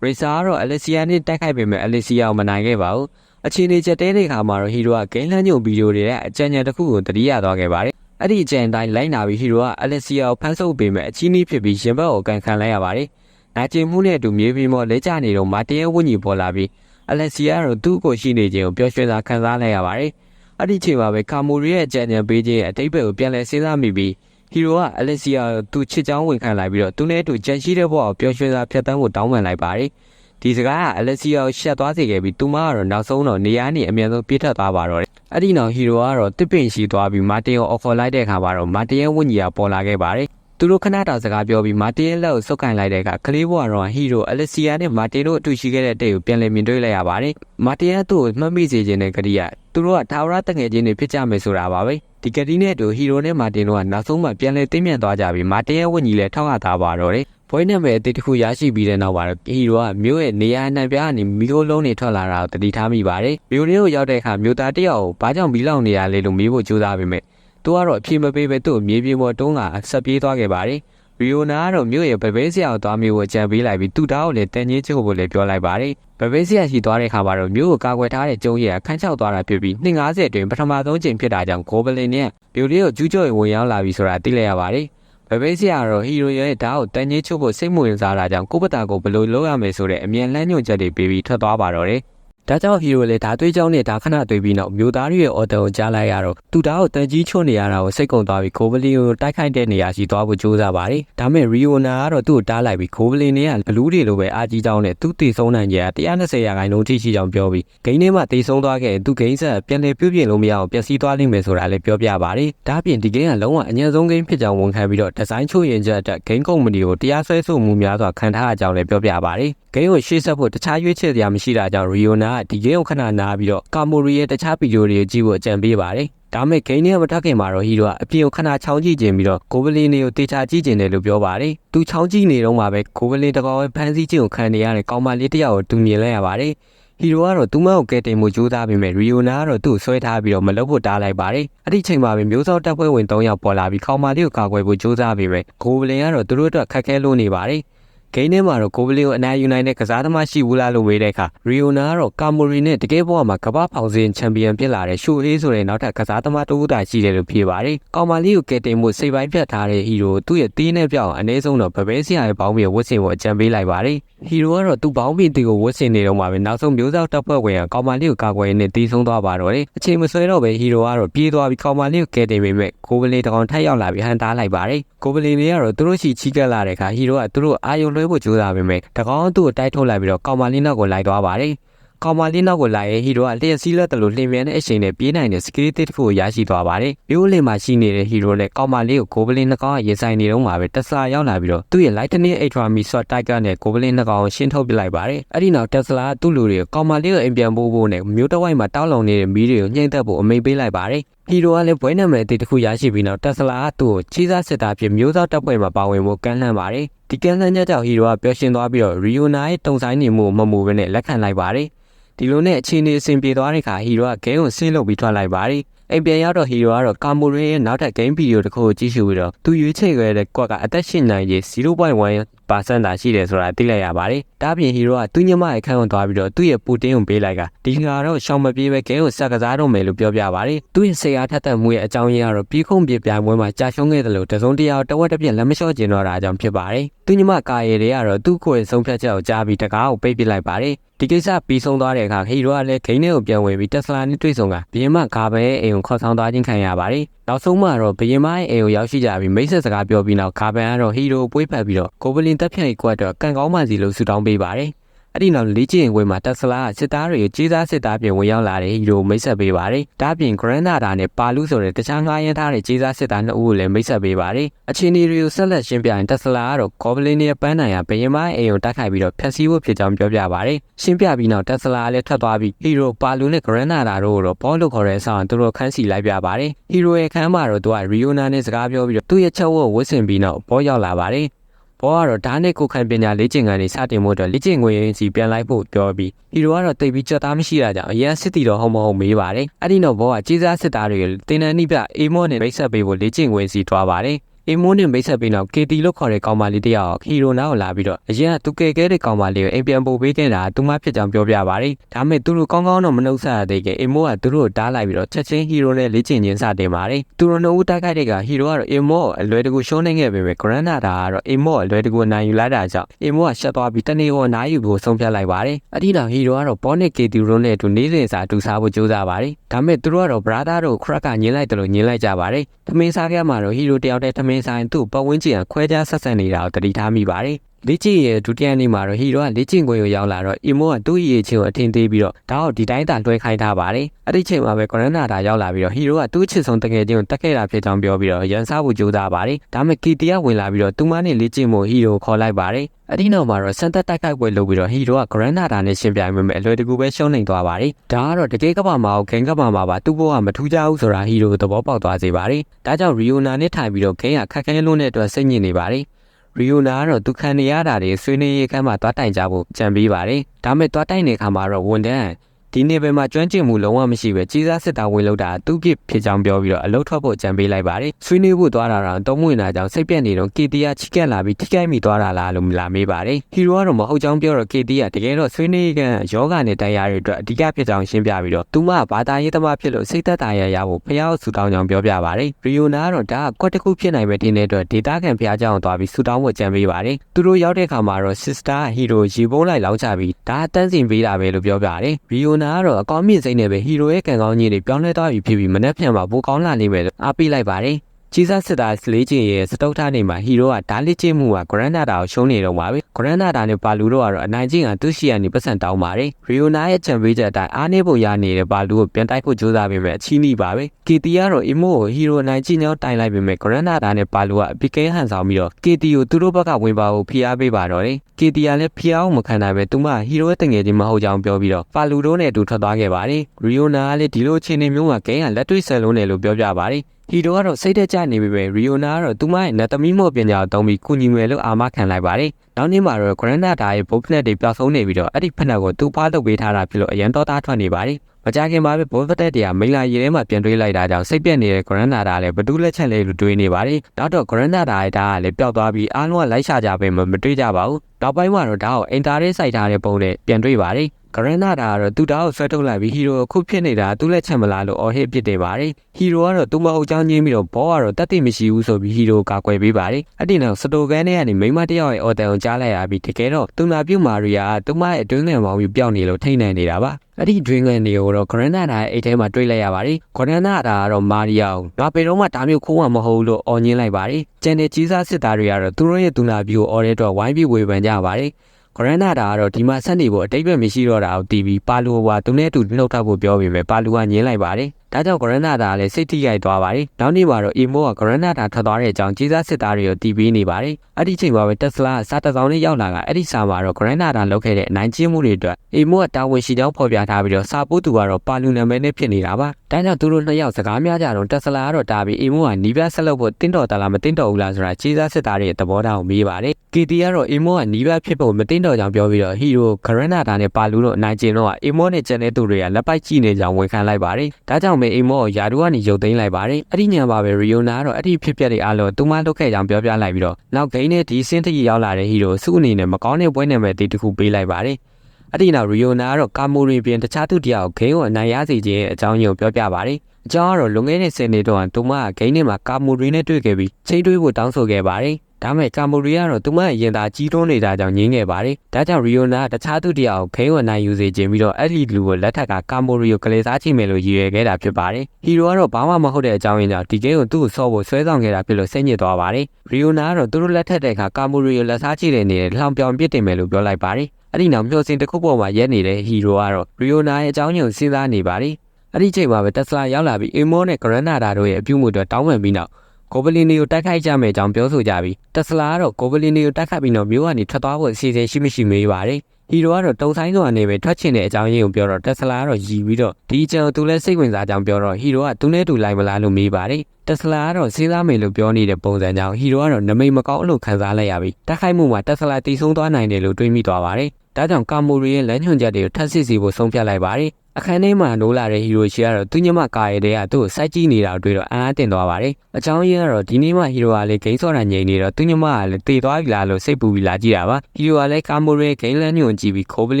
ရီဆာကတော့အလက်စီယာနဲ့တိုက်ခိုက်ပေမဲ့အလက်စီယာကိုမနိုင်ခဲ့ပါဘူးအခြေအနေချက်တဲတဲ့ခါမှာတော့ဟီရိုကဂိမ်းလန်းညုံဗီဒီယိုတွေရဲ့အကြံဉာဏ်တစ်ခုကိုတတိယသွားခဲ့ပါတယ်။ အဲ့ဒီအကြံတိုင်းလိုက်နာပြီးဟီရိုကအလက်စီယာကိုဖမ်းဆုပ်ပေးမဲ့အချီးနှီးဖြစ်ပြီးရင်ဘတ်ကိုကန်ခံလိုက်ရပါတယ်။နာကျင်မှုနဲ့အတူမြေပြင်ပေါ်လဲကျနေတော့မာတရဲဝင်းကြီးပေါ်လာပြီးအလက်စီယာကတော့သူ့ကိုရှိနေခြင်းကိုပျော်ရွှင်စွာခံစားလိုက်ရပါတယ်။အဲ့ဒီချိန်မှာပဲကာမိုရီရဲ့အကြံဉာဏ်ပေးခြင်းရဲ့အတိတ်ဘက်ကိုပြန်လည်စဉ်းစားမိပြီးဟီရိုကအလက်စီယာကိုသူ့ချစ်ချောင်းဝင်ခံလိုက်ပြီးတော့သူနဲ့အတူကြံရှိတဲ့ဘဝကိုပျော်ရွှင်စွာဖျက်ဆီးဖို့တောင်းပန်လိုက်ပါတယ်။ ဒီစကားကအလက်စီယာကိုရှက်သွားစေခဲ့ပြီးသူမကတော့နောက်ဆုံးတော့နေရာနေအမြန်ဆုံးပြေးထက်သွားပါတော့တယ်။အဲ့ဒီနောက်ဟီရိုကတော့တစ်ပင်ရှိသွားပြီးမာတင်ကိုအော်ခေါ်လိုက်တဲ့အခါမှာတော့မာတင်ရဲ့ဝိညာဉ်ကပေါ်လာခဲ့ပါတယ်။သူတို့ခဏတာစကားပြောပြီးမာတင်ရဲ့လက်ကိုစုပ်ကန်လိုက်တဲ့အခါကလေးဘွားတော့ဟီရိုအလက်စီယာနဲ့မာတင်တို့အတူရှိခဲ့တဲ့တဲ့ကိုပြန်လည်မြင်တွေ့လိုက်ရပါတယ်။မာတင်ကသူ့ကိုမှတ်မိစေခြင်းနဲ့ကတိကသူတို့ကထာဝရတငယ်ချင်းတွေဖြစ်ကြမယ်ဆိုတာပါပဲ။ဒီကတိနဲ့အတူဟီရိုနဲ့မာတင်တို့ကနောက်ဆုံးမှပြန်လည်သိမြင်သွားကြပြီးမာတင်ရဲ့ဝိညာဉ်လည်းထောက်ရသားပါတော့တယ်။ ဘွဲနာမည်အသစ်တစ်ခုရရှိပြီးတဲ့နောက်မှာတော့ဟီရိုကမြို့ရဲ့နေရာနှံပြားကနေမီးခိုးလုံးတွေထွက်လာတာကိုတတိထားမိပါတယ်။မြို့လေးကိုရောက်တဲ့အခါမြို့သားတယောက်ကိုဘာကြောင့်မီးလောင်နေရလဲလို့မေးဖို့ကြိုးစားပေမဲ့သူကတော့အပြေမပေးပဲသူ့ကိုမြေပြင်ပေါ်တုံးလာဆက်ပြေးသွားခဲ့ပါတယ်။ရီယိုနာကတော့မြို့ရဲ့ဗပဲဆရာကိုသွားမျိုးကိုကြံပေးလိုက်ပြီးသူ့သားကိုလည်းတန်ကြီးချုပ်ဖို့လည်းပြောလိုက်ပါတယ်။ဗပဲဆရာရှိသွားတဲ့အခါမှာတော့မြို့ကိုကာကွယ်ထားတဲ့ကျုံးရခန်းချောက်သွားတာဖြစ်ပြီး250အတွင်းပထမဆုံးချိန်ဖြစ်တာကြောင့်ဂိုဘလင်နဲ့မြို့လေးကိုကျူးကျော်ဝင်ရောက်လာပြီဆိုတာသိလိုက်ရပါတယ်။ ဘဘေးဆရာကတော့ဟီရိုရဲ့ဓာတ်ကိုတန်ကြီးချုပ်ဖို့စိတ်မဝင်စားတာကြောင့်ကိုပတာကိုဘယ်လိုလုပ်ရမယ်ဆိုတဲ့အမြင်လန်းညွှန်ချက်တွေပေးပြီးထွက်သွားပါတော့တယ် ဒါကြောင့်ဟီရိုလည်းဓာသွေးကြောင်းနဲ့ဓာခဏသွေးပြီးနောက်မျိုးသားတွေရဲ့အော်တိုကိုကြားလိုက်ရတော့သူဓာတ်ကိုတန်ကြီးချွတ်နေရတာကိုစိတ်ကုန်သွားပြီးဂိုဘလီကိုတိုက်ခိုက်တဲ့နေရာရှိသွားဖို့ကြိုးစားပါတယ်။ဒါမဲ့ရီယိုနာကတော့သူ့ကိုတားလိုက်ပြီးဂိုဘလီနဲ့ကဘလူးတွေလိုပဲအာကြီးကြောင်းနဲ့သူ့တည်ဆုံးနိုင်ကြ120ရာခိုင်နှုန်းထိရှိကြောင်းပြောပြီးဂိမ်းထဲမှာတည်ဆုံးသွားခဲ့သူဂိမ်းဆက်ပြန်လည်ပြုပြင်လို့မရအောင်ပျက်စီးသွားလိမ့်မယ်ဆိုတာလည်းပြောပြပါတယ်။ဒါ့အပြင်ဒီဂိမ်းကလုံးဝအញ្ញံဆုံးဂိမ်းဖြစ်ကြောင်းဝန်ခံပြီးတော့ဒီဇိုင်းချို့ရင်ချက်အတွက်ဂိမ်းကုမ္ပဏီကိုတရားစွဲဆိုမှုများစွာခံထားရကြောင်းလည်းပြောပြပါတယ်။ဂိမ်းကိုရှေ့ဆက်ဖို့တခြားရွေးချယ်စရာမရှိတာကြောင့်ရီယိုနာကဒီဂိမ်းကိုခဏနာပြီးတော့ကာမိုရီရဲ့တခြားဗီဒီယိုတွေကိုကြည့်ဖို့အကြံပေးပါတယ်။ဒါမဲ့ဂိမ်းထဲမထွက်ခင်မှာတော့ဟီရိုကအပြင်ကိုခဏချောင်းကြည့်ခြင်းပြီးတော့ဂိုဘလင်တွေကိုတေချာကြည့်ခြင်းတယ်လို့ပြောပါတယ်။သူချောင်းကြည့်နေတော့မှပဲဂိုဘလင်တကောင်ပဲဖမ်းဆီးခြင်းကိုခံနေရတဲ့ကောင်မလေးတစ်ယောက်ကိုသူမြင်လိုက်ရပါတယ်။ဟီရိုကတော့သူမကိုကဲတင်မှုကြိုးစားပေမဲ့ရီယိုနာကတော့သူ့ကိုဆွဲထားပြီးတော့မလုပ်ဖို့တားလိုက်ပါတယ်။အဲ့ဒီချိန်မှာပဲမျိုးစောတပ်ဖွဲ့ဝင်၃ယောက်ပေါ်လာပြီးခေါင်းမလေးကိုကာကွယ်ဖို့ကြိုးစားပေမဲ့ဂိုဘလင်ကတော့သူတို့အတွက်ခက်ခဲလို့နေပါတယ်။ ဂိမ်းထဲမှာတော့ကိုဗလီကိုအနိုင်ယူနိုင်တဲ့ကစားသမားရှိဘူးလားလို့မေးတဲ့အခါရီယိုနာကတော့ကာမိုရီနဲ့တကယ်ဘဝမှာကမ္ဘာဖောင်စင်ချန်ပီယံဖြစ်လာတဲ့ရှူအေးဆိုတဲ့နောက်ထပ်ကစားသမားတဦးသာရှိတယ်လို့ဖြေပါတယ်။ကောင်မလေးကိုကယ်တင်မှုစိတ်ပိုင်းဖြတ်ထားတဲ့ဟီရိုသူ့ရဲ့တီးနဲ့ပြောင်းအနည်းဆုံးတော့ဗပဲဆရာရဲ့ဘောင်းမီကိုဝတ်ဆင်ဖို့အကြံပေးလိုက်ပါတယ်။ဟီရိုကတော့သူ့ဘောင်းမီတီကိုဝတ်ဆင်နေတော့မှပဲနောက်ဆုံးမျိုးစောက်တပ်ဖွဲ့ဝင်ကကောင်မလေးကိုကာကွယ်ရင်းနဲ့တီးဆုံးသွားပါတော့တယ်။အချိန်မဆွဲတော့ပဲဟီရိုကတော့ပြေးသွားပြီးကောင်မလေးကိုကယ်တင်ပေမဲ့ကိုဗလီတကောင်ထပ်ရောက်လာပြီးဟန်တားလိုက်ပါတယ်။ကိုဗလီလေးကတော့သူတို့ရှိချီးကပ်လာတဲ့အခါဟီရိုကသူတို့အာယုံလွှဲဖို့ကြိုးစားပေမဲ့တကောင်းသူ့ကိုတိုက်ထုတ်လိုက်ပြီးတော့ကောင်မလေးနောက်ကိုလိုက်သွားပါတယ်။ကောင်မလေးနောက်ကိုလိုက်ရင်ဟီရိုကလျှက်စီးလက်တလို့လှင်မြန်တဲ့အချိန်နဲ့ပြေးနိုင်တဲ့စကီတစ်တစ်ခုကိုရရှိသွားပါတယ်။ရိုးလင်မှာရှိနေတဲ့ဟီရိုနဲ့ကောင်မလေးကိုဂိုဘလင်နှကောင်ကရင်ဆိုင်နေတော့မှာပဲတက်စလာရောက်လာပြီးတော့သူ့ရဲ့ Lightning Ultra Mi Sword Tiger နဲ့ဂိုဘလင်နှကောင်ကိုရှင်းထုတ်ပစ်လိုက်ပါတယ်။အဲ့ဒီနောက်တက်စလာကသူ့လူတွေကိုကောင်မလေးကိုအိမ်ပြန်ပို့ဖို့နဲ့မျိုးတဝိုက်မှာတောက်လုံနေတဲ့မီးတွေကိုညှိမ့်သက်ဖို့အမိန့်ပေးလိုက်ပါတယ်။ဟီရိုကလည်းဘွဲနာမည်အသစ်တစ်ခုရရှိပြီးနောက်တက်စလာကသူ့ကိုချီးစားစစ်သားဖြစ်မျိုးစောတပ်ဖွဲ့မှာပါဝင်ဖို့ကမ်းလှမ်းပါတယ် ဒီကမ်းလှမ်းချက်ကြောင့်ဟီရိုကပျော်ရွှင်သွားပြီးတော့ရီယိုနာရဲ့တုံဆိုင်နေမှုမမူပဲနဲ့လက်ခံလိုက်ပါတယ်ဒီလိုနဲ့အခြေအနေအဆင်ပြေသွားတဲ့အခါဟီရိုကဂိမ်းကိုဆင်းလုပ်ပြီးထွက်လိုက်ပါတယ်အိမ်ပြန်ရောက်တော့ဟီရိုကတော့ကာမိုရီရဲ့နောက်ထပ် game video တစ်ခုကိုကြည့်ရှုပြီးတော့သူရွေးချယ်ခဲ့တဲ့ကွက်ကအသက်ရှင်နိုင်ရေး0.1% သာရှိတယ်ဆိုတာသိလိုက်ရပါတယ်။ဒါပြင်ဟီရိုကသူ့ညမရဲ့ခန်းကိုသွားပြီးတော့သူ့ရဲ့ပူတင်းကိုပေးလိုက်ကဒီကတော့ရှောင်မပြေးပဲဂိမ်းကိုစက်ကစားတော့မယ်လို့ပြောပြပါတယ်။သူ့ရဲ့ဆရာထက်သက်မှုရဲ့အကြောင်းရင်းကတော့ပြီးခုံပြေပြိုင်ပွဲမှာကြာရှုံးခဲ့တယ်လို့တစုံတရာတဝက်တစ်ပြက်လက်မလျှော့ကျင်တော့တာကြောင့်ဖြစ်ပါတယ်။သူညမကာရည်တွေကတော့သူ့ကိုယ်ဆုံးဖြတ်ချက်ကိုကြားပြီးတကားကိုပိတ်ပစ်လိုက်ပါတယ်။ဒီကိစ္စပြီးဆုံးသွားတဲ့အခါဟီရိုကလည်းဂိမ်းထဲကိုပြန်ဝင်ပြီးတက်စလာနဲ့တွေ့ဆုံကဘီယင်မကာဘဲအိမ်ကိုခေါ်ဆောင်သွားခြင်းခံရပါတယ်။ နောက်ဆုံးမှတော့ဘီယင်မရဲ့အိမ်ကိုရောက်ရှိကြပြီးမိတ်ဆက်စကားပြောပြီးနောက်ကာဘန်ကတော့ဟီရိုပွေးဖက်ပြီးတော့ကိုဗလင်တက်ဖြန့်ရေးကွက်တော့ကန်ကောင်းမှစီလို့ဆူတောင်းပေးပါတယ်။ အဲ့ဒီနောက်လေ့ကျင့်ဝေးမှာတက်စလာကစစ်သားတွေကိုကြီးစားစစ်သားပြင်ဝင်ရောက်လာတဲ့ဟီရိုမိတ်ဆက်ပေးပါတယ်။ဒါပြင်ဂရန်နာတာနဲ့ပါလူဆိုတဲ့တခြားငှားရမ်းထားတဲ့ကြီးစားစစ်သားနှစ်ဦးကိုလည်းမိတ်ဆက်ပေးပါတယ်။အချင်းဒီတွေကိုဆက်လက်ရှင်းပြရင်တက်စလာကတော့ကော်ဘလင်းရဲ့ပန်းနိုင်ရဘယင်မအိမ်ကိုတိုက်ခိုက်ပြီးတော့ဖျက်ဆီးဖို့ဖြစ်ကြောင်းပြောပြပါတယ်။ရှင်းပြပြီးနောက်တက်စလာကလည်းထွက်သွားပြီးဟီရိုပါလူနဲ့ဂရန်နာတာတို့ကိုတော့ဘောလို့ခေါ်တဲ့အဆောင်သူတို့ခန်းစီလိုက်ပြပါတယ်။ဟီရိုရဲ့ခန်းမှာတော့သူကရီယိုနာနဲ့စကားပြောပြီးတော့သူ့ရဲ့ချက်ဝတ်ဝတ်ဆင်ပြီးနောက်ဘောရောက်လာပါတယ်။ ဘောကတော့ဓာတ်နဲ့ကိုခံပညာလေ့ကျင့်ခန်းတွေစတင်မှုအတွက်လေ့ကျင့်ငွေရင်းစီပြန်လိုက်ဖို့ပြောပြီးဟီရိုကတော့တိတ်ပြီးကြက်သားမရှိတာကြောင့်အရန်စစ်တီတော့ဟုတ်မဟုတ်မေးပါတယ်။အဲ့ဒီနောက်ဘောကကြီးစားစစ်သားတွေတင်နန်းနိပြအေမောနဲ့မိတ်ဆက်ပေးဖို့လေ့ကျင့်ငွေစီတွားပါတယ်။ အင်မိုးနဲ့မိတ်ဆက်ပြီးနောက် KT လို့ခေါ်တဲ့ကောင်မလေးတယောက်ခီရိုနာကိုလာပြီးတော့အရင်ကသူကဲခဲတဲ့ကောင်မလေးကိုအိမ်ပြန်ပို့ပေးခဲ့တာသူမဖြစ်ကြောင်းပြောပြပါတယ်။ဒါမဲ့သူတို့ကောင်းကောင်းတော့မနှုတ်ဆက်ရသေးကအင်မိုးကသူတို့ကိုတားလိုက်ပြီးတော့ချက်ချင်းဟီရိုနဲ့လေ့ကျင့်ခြင်းစတင်ပါတယ်။သူတို့နှစ်ဦးတိုက်ခိုက်တဲ့ကဟီရိုကတော့အင်မိုးကိုအလွယ်တကူရှုံးနေခဲ့ပေမဲ့ဂရန်နာတာကတော့အင်မိုးကိုအလွယ်တကူနိုင်ယူလိုက်တာကြောင့်အင်မိုးကရှက်သွားပြီးတနေ့ဟောနားယူဖို့ဆုံးဖြတ်လိုက်ပါတယ်။အတိတော်ဟီရိုကတော့ဘောနစ် KT ရုံးနဲ့အတူနေစဉ်စာတူစားဖို့ကြိုးစားပါတယ်။ဒါမဲ့သူတို့ကတော့ brother တို့ခရက်ကညင်လိုက်တယ်လို့ညင်လိုက်ကြပါတယ်။သမင်းစားခဲ့မှာတော့ဟီရိုတယောက်တည်းသမင်းဆိုင်သူ့ပတ်ဝန်းကျင်ကခွဲခြားဆက်ဆံနေတာကိုတတိထားမိပါတယ်။ လေ့ကျင့်ရဲ့ဒုတိယနေ့မှာတော့ဟီရိုကလေ့ကျင့်ခွင့်ကိုရောက်လာတော့အီမိုကသူ့ရဲ့ချင်းကိုအထင်သေးပြီးတော့ဒါကိုဒီတိုင်းသာလွှဲခိုင်းထားပါတယ်။အဲ့ဒီချိန်မှာပဲကွန်ရနာတာရောက်လာပြီးတော့ဟီရိုကသူ့ချစ်ဆုံးတကယ်ချင်းကိုတက်ခဲ့တာဖြစ်ကြောင်းပြောပြီးတော့ရန်စားဖို့ကြိုးစားပါတယ်။ဒါမဲ့ကီတီကဝင်လာပြီးတော့သူမနဲ့လေ့ကျင့်ဖို့ဟီရိုကိုခေါ်လိုက်ပါတယ်။အဒီနောက်မှာတော့စန်သက်တိုက်ခိုက်ပွဲလုပ်ပြီးတော့ဟီရိုကဂရန်နာတာနဲ့ရှင်ပြိုင်ပေမဲ့အလွယ်တကူပဲရှုံးနေသွားပါတယ်။ဒါကတော့တကယ်ကပ္ပမှာကိုဂိမ်းကပ္ပမှာပါသူ့ဘဝမထူးခြားဘူးဆိုတာဟီရိုသဘောပေါက်သွားစေပါတယ်။ဒါကြောင့်ရီယိုနာနဲ့ထိုင်ပြီးတော့ဂိမ်းကခက်ခဲလွန်းတဲ့အတွက်စိတ်ညစ်နေပါတယ်။ ရီယိုနာကတော့သူခံနေရတာတွေဆွေးနွေးရေးကမ်းမှာသွားတိုင်ကြဖို့ကြံပေးပါတယ်။ဒါမဲ့သွားတိုင်တဲ့အခါမှာတော့ဝန်တန်း ဒီနေ့ပဲမှကျွမ်းကျင်မှုလုံးဝမရှိပဲကြီးစားစစ်တာဝင်လို့တာသူ့ဖြစ်ဖြစ်ကြောင်းပြောပြီးတော့အလုတ်ထွက်ဖို့ကြံပေးလိုက်ပါတယ်။ဆွေးနွေးဖို့သွားတာတော့တုံးဝင်တာကြောင့်စိတ်ပြက်နေတော့ KT ကချိကက်လာပြီးထိခိုက်မိသွားတာလားလို့လာမေးပါတယ်။ဟီရိုကတော့မဟုတ်ကြောင်းပြောတော့ KT ကတကယ်တော့ဆွေးနွေးကန်ယောဂနဲ့တရားတွေအတွက်အဓိကဖြစ်ကြောင်းရှင်းပြပြီးတော့သူမဘာသာရေးသမားဖြစ်လို့စိတ်သက်သာရရဖို့ဖျားဆူတောင်းကြောင်းပြောပြပါတယ်။ရီယိုနာကတော့ဒါကကွက်တစ်ခုဖြစ်နိုင်ပဲတင်တဲ့အတွက်ဒေတာကန်ဖျားကြောင်းသွားပြီးဆူတောင်းဖို့ကြံပေးပါတယ်။သူတို့ရောက်တဲ့အခါမှာတော့ sister ဟီရိုရေပုံးလိုက်လောက်ချပြီးဒါတန်းစင်ပေးတာပဲလို့ပြောပြတယ်။ရီယိုနာကတော့အကောင်းမြင့်စိတ်နဲ့ပဲဟီရိုရဲ့ကံကောင်းကြီးတွေပြောင်းလဲသွားပြီဖြစ်ပြီးမနှက်ဖြန်မှာပိုကောင်းလာလိမ့်မယ်လို့အားပေးလိုက်ပါတယ်ကြီးစားစစ်သားစလေးချင်းရဲ့စတုတ်ထားနေမှာဟီရိုကဓာလစ်ချင်းမှုကဂရန်နာတာကိုရှုံးနေတော့ပါပဲဂရန်နာတာနဲ့ပါလူတို့ကတော့အနိုင်ကျင့်ကသူ့ရှိရနေပတ်စံတောင်းပါတယ်ရီယိုနာရဲ့ချန်ပေးချက်အတိုင်းအားနေဖို့ရနေတဲ့ပါလူကိုပြန်တိုက်ဖို့ကြိုးစားပေမဲ့အချီးနှီးပါပဲကီတီကတော့အီမိုကိုဟီရိုအနိုင်ကျင့်ကြောင်းတိုင်လိုက်ပေမဲ့ဂရန်နာတာနဲ့ပါလူကအပီကဲဟန်ဆောင်ပြီးတော့ကီတီကိုသူတို့ဘက်ကဝင်ပါဖို့ဖိအားပေးပါတော့တယ် ကီတီကလည်းဖိအားကိုမခံနိုင်ပဲသူမဟီရိုရဲ့တငယ်ချင်းမဟုတ်ကြောင်းပြောပြီးတော့ပါလူတို့နဲ့အတူထွက်သွားခဲ့ပါတယ်ရီယိုနာကလည်းဒီလိုအခြေအနေမျိုးမှာဂိမ်းကလက်တွေ့ဆက်လုံးတယ်လို့ပြောပြပါတယ်ဟီတိုကတော့စိတ်သက်ကြနေပြီပဲရီယိုနာကတော့သူမရဲ့နတ်သမီးမို့ပညာကိုသုံးပြီးကုညီမယ်လို့အာမခံလိုက်ပါတယ်။နောက်နေ့မှာတော့ဂရန်နာတာရဲ့ဘုတ်ဖလက်တွေပျောက်ဆုံးနေပြီးတော့အဲ့ဒီဖက်နှက်ကိုသူ့ဖားလုပ်ပေးထားတာဖြစ်လို့အရန်တော်သားထွက်နေပါတယ်။ မကြခင်မှာပဲဘုတ်ဖက်တွေကမိလာရီထဲမှာပြန်တွေးလိုက်တာကြောင့်စိတ်ပြက်နေတဲ့ဂရန်နာတာလည်းဘဒူးလက်ချက်လေးလိုတွေးနေပါတယ်။နောက်တော့ဂရန်နာတာရဲ့ဒါကလည်းပျောက်သွားပြီးအားလုံးကလိုက်ရှာကြပဲမတွေးကြပါဘူး။နောက်ပိုင်းမှာတော့ဒါကိုအင်တာရဲစိုက်ထားတဲ့ပုံနဲ့ပြန်တွေးပါတယ်။ ဂရန်နာတာကတော့သူ့တောက်ဆွဲထုတ်လိုက်ပြီးဟီရိုအခုဖြစ်နေတာသူ့လက်ချက်မလားလို့အော်ဟစ်ပစ်တယ်ပါတယ်ဟီရိုကတော့သူ့မဟုတ်ချောင်းချင်းပြီးတော့ဘောကတော့တတ်သိမရှိဘူးဆိုပြီးဟီရိုကာကွယ်ပေးပါတယ်အဲ့ဒီနောက်စတိုကန်နဲ့ကနေမိမတယောက်ရဲ့အော်တန်ကိုကြားလိုက်ရပြီးတကယ်တော့သူနာပြုမာရီယာကသူ့မရဲ့အတွင်းငယ်မောင်ပြီးပျောက်နေလို့ထိတ်နေနေတာပါအဲ့ဒီ drink တွေကိုတော့ Granada ရဲ့အိတ်ထဲမှာတွေ့လိုက်ရပါတယ်။ Granada ကတော့မာရီယာကိုငါပေတော့မှဒါမျိုးခိုးမှမဟုတ်လို့အော်ညင်းလိုက်ပါတယ်။ကျန်တဲ့ကြီးစားစစ်သားတွေကတော့သူတို့ရဲ့သူနာပြုကိုအော်တဲ့အတွက်ဝိုင်းပြီးဝေဖန်ကြပါတယ်။ ဂရန်နာတာကတော့ဒီမှာဆက်နေဖို့အတိတ်ပဲမရှိတော့တာကိုတီးပြီးပါလူကသူနဲ့အတူနှုတ်ထပ်ဖို့ပြောပြီးပဲပါလူကညင်းလိုက်ပါတယ်ဒါကြောင့်ဂရန်နာတာလည်းစိတ်ထိရိုက်သွားပါတယ်။နောက်နေ့မှာတော့အီမိုကဂရန်နာတာထွက်သွားတဲ့အကြောင်းကြီးစားစစ်သားတွေကိုတီးပေးနေပါတယ်။အဲ့ဒီချိန်မှာပဲတက်စလာကစားတစောင်းလေးရောက်လာကအဲ့ဒီစာမှာတော့ဂရန်နာတာလုပ်ခဲ့တဲ့အနိုင်ကျင့်မှုတွေအတွက်အီမိုကတာဝန်ရှိကြောင်းဖော်ပြထားပြီးတော့စာပို့သူကတော့ပါလူနာမည်နဲ့ဖြစ်နေတာပါ။ ဒါကြောင့်သူတို့နှစ်ယောက်စကားများကြတော့တက်စလာကတော့တာပြီးအီမိုကနီးပြဆက်လုပ်ဖို့တင့်တော်တာလားမတင့်တော်ဘူးလားဆိုတာကြီးစားစစ်သားတွေရဲ့သဘောထားကိုမေးပါတယ်။ကီတီကတော့အီမိုကနီးပြဖြစ်ဖို့မတင့်တော်ကြောင်ပြောပြီးတော့ဟီရိုဂရန်နာတာနဲ့ပါလူတို့အနိုင်ကျင့်တော့အီမိုနဲ့ကျန်တဲ့သူတွေကလက်ပိုက်ကြည့်နေကြဝန်ခံလိုက်ပါတယ်။ဒါကြောင့်ပဲအီမိုကယာဒူကနေရုပ်သိမ်းလိုက်ပါတယ်။အဲ့ဒီညံပါပဲရီယိုနာကတော့အဲ့ဒီဖြစ်ပျက်တွေအားလုံးသူမလုပ်ခဲ့ကြောင်းပြောပြလိုက်ပြီးတော့နောက်ဂိမ်းနဲ့ဒီစင်းတကြီးရောက်လာတဲ့ဟီရိုစုအနေနဲ့မကောင်းတဲ့ပွဲနယ်မဲ့တီးတစ်ခုပေးလိုက်ပါတယ်။ အဲ့ဒီနောက်ရီယိုနာကတော့ကာမိုရီပြင်တခြားသူတယောက်ဂိမ်းကိုအနိုင်ရစေခြင်းအကြောင်းရင်းကိုပြောပြပါတယ်။အကြောင်းကတော့လွန်ခဲ့တဲ့10နှစ်တော့သူမကဂိမ်းထဲမှာကာမိုရီနဲ့တွေ့ခဲ့ပြီးချိန်တွေးဖို့တောင်းဆိုခဲ့ပါတယ်။ဒါမဲ့ကာမိုရီကတော့သူမရဲ့ရင်သာကြီးတွန်းနေတာကြောင့်ငင်းခဲ့ပါတယ်။ဒါကြောင့်ရီယိုနာတခြားသူတယောက်ခိန်းဝင်နိုင်ယူစေခြင်းပြီးတော့အဲ့ဒီလူကိုလက်ထက်ကကာမိုရီကိုကလေးစားချိမယ်လို့ရည်ရွယ်ခဲ့တာဖြစ်ပါတယ်။ဟီရိုကတော့ဘာမှမဟုတ်တဲ့အကြောင်းရင်းကြောင့်ဒီကိန်းကိုသူ့ကိုဆော့ဖို့ဆွဲဆောင်ခဲ့တာဖြစ်လို့စိတ်ညစ်သွားပါတယ်။ရီယိုနာကတော့သူတို့လက်ထက်တဲ့အခါကာမိုရီကိုလက်စားချိတဲ့နေနဲ့လှောင်ပြောင်ပစ်တင်မယ်လို့ပြောလိုက်ပါတယ်။ အဲ့ဒီနောက်မျှော်စင်တစ်ခုပေါ်မှာရက်နေတဲ့ဟီရိုကတော့ရီယိုနာရဲ့အကြောင်းရင်းကိုစဉ်းစားနေပါတယ်အဲ့ဒီချိန်မှာပဲတက်စလာရောက်လာပြီးအီမောနဲ့ဂရနာဒါတို့ရဲ့အပြုအမူတွေတောင်းပန်ပြီးနောက်ကိုဗလင်နီကိုတိုက်ခိုက်ကြမယ်အကြောင်းပြောဆိုကြပြီးတက်စလာကတော့ကိုဗလင်နီကိုတိုက်ခိုက်ပြီးတော့မြို့ကနေထွက်သွားဖို့အစီအစဉ်ရှိမရှိမေးပါတယ်ဟီရိုကတော့တုံဆိုင်စွာနေပဲထွက်ချင်တဲ့အကြောင်းရင်းကိုပြောတော့တက်စလာကတော့ရည်ပြီးတော့ဒီအကြောင်းသူလည်းစိတ်ဝင်စားကြောင်းပြောတော့ဟီရိုကသူနဲ့တူလိုက်မလားလို့မေးပါတယ်တက်စလာကတော့စဉ်းစားမယ်လို့ပြောနေတဲ့ပုံစံကြောင့်ဟီရိုကတော့နမိတ်မကောင်းလို့ခံစားလိုက်ရပြီးတိုက်ခိုက်မှုမှာတက်စလာတီးဆုံးသွားနိုင်တယ်လို့တွေးမိသွားပါတယ် ဒါကြောင့်ကာမိုရီရဲ့လမ်းညွှန်ချက်တွေကိုထပ်စစ်စီဖို့ဆုံးဖြတ်လိုက်ပါတယ်အခန်းထဲမှာနိုးလာတဲ့ဟီရိုရှီကတော့သူညမကာရဲတဲ့ကသူ့ကိုစိုက်ကြည့်နေတာတွေ့တော့အံ့အားတင်သွားပါတယ်။အချောင်းကြီးကတော့ဒီနေ့မှဟီရိုကလည်းဂိမ်းဆော့တာငြိမ်နေတော့သူညမကလည်းတေသွားပြီလားလို့စိတ်ပူပြီးလာကြည့်တာပါ။ဟီရိုကလည်းကာမိုရီဂိမ်းလန်းညွန်ကြည့်ပြီးခိုဘလ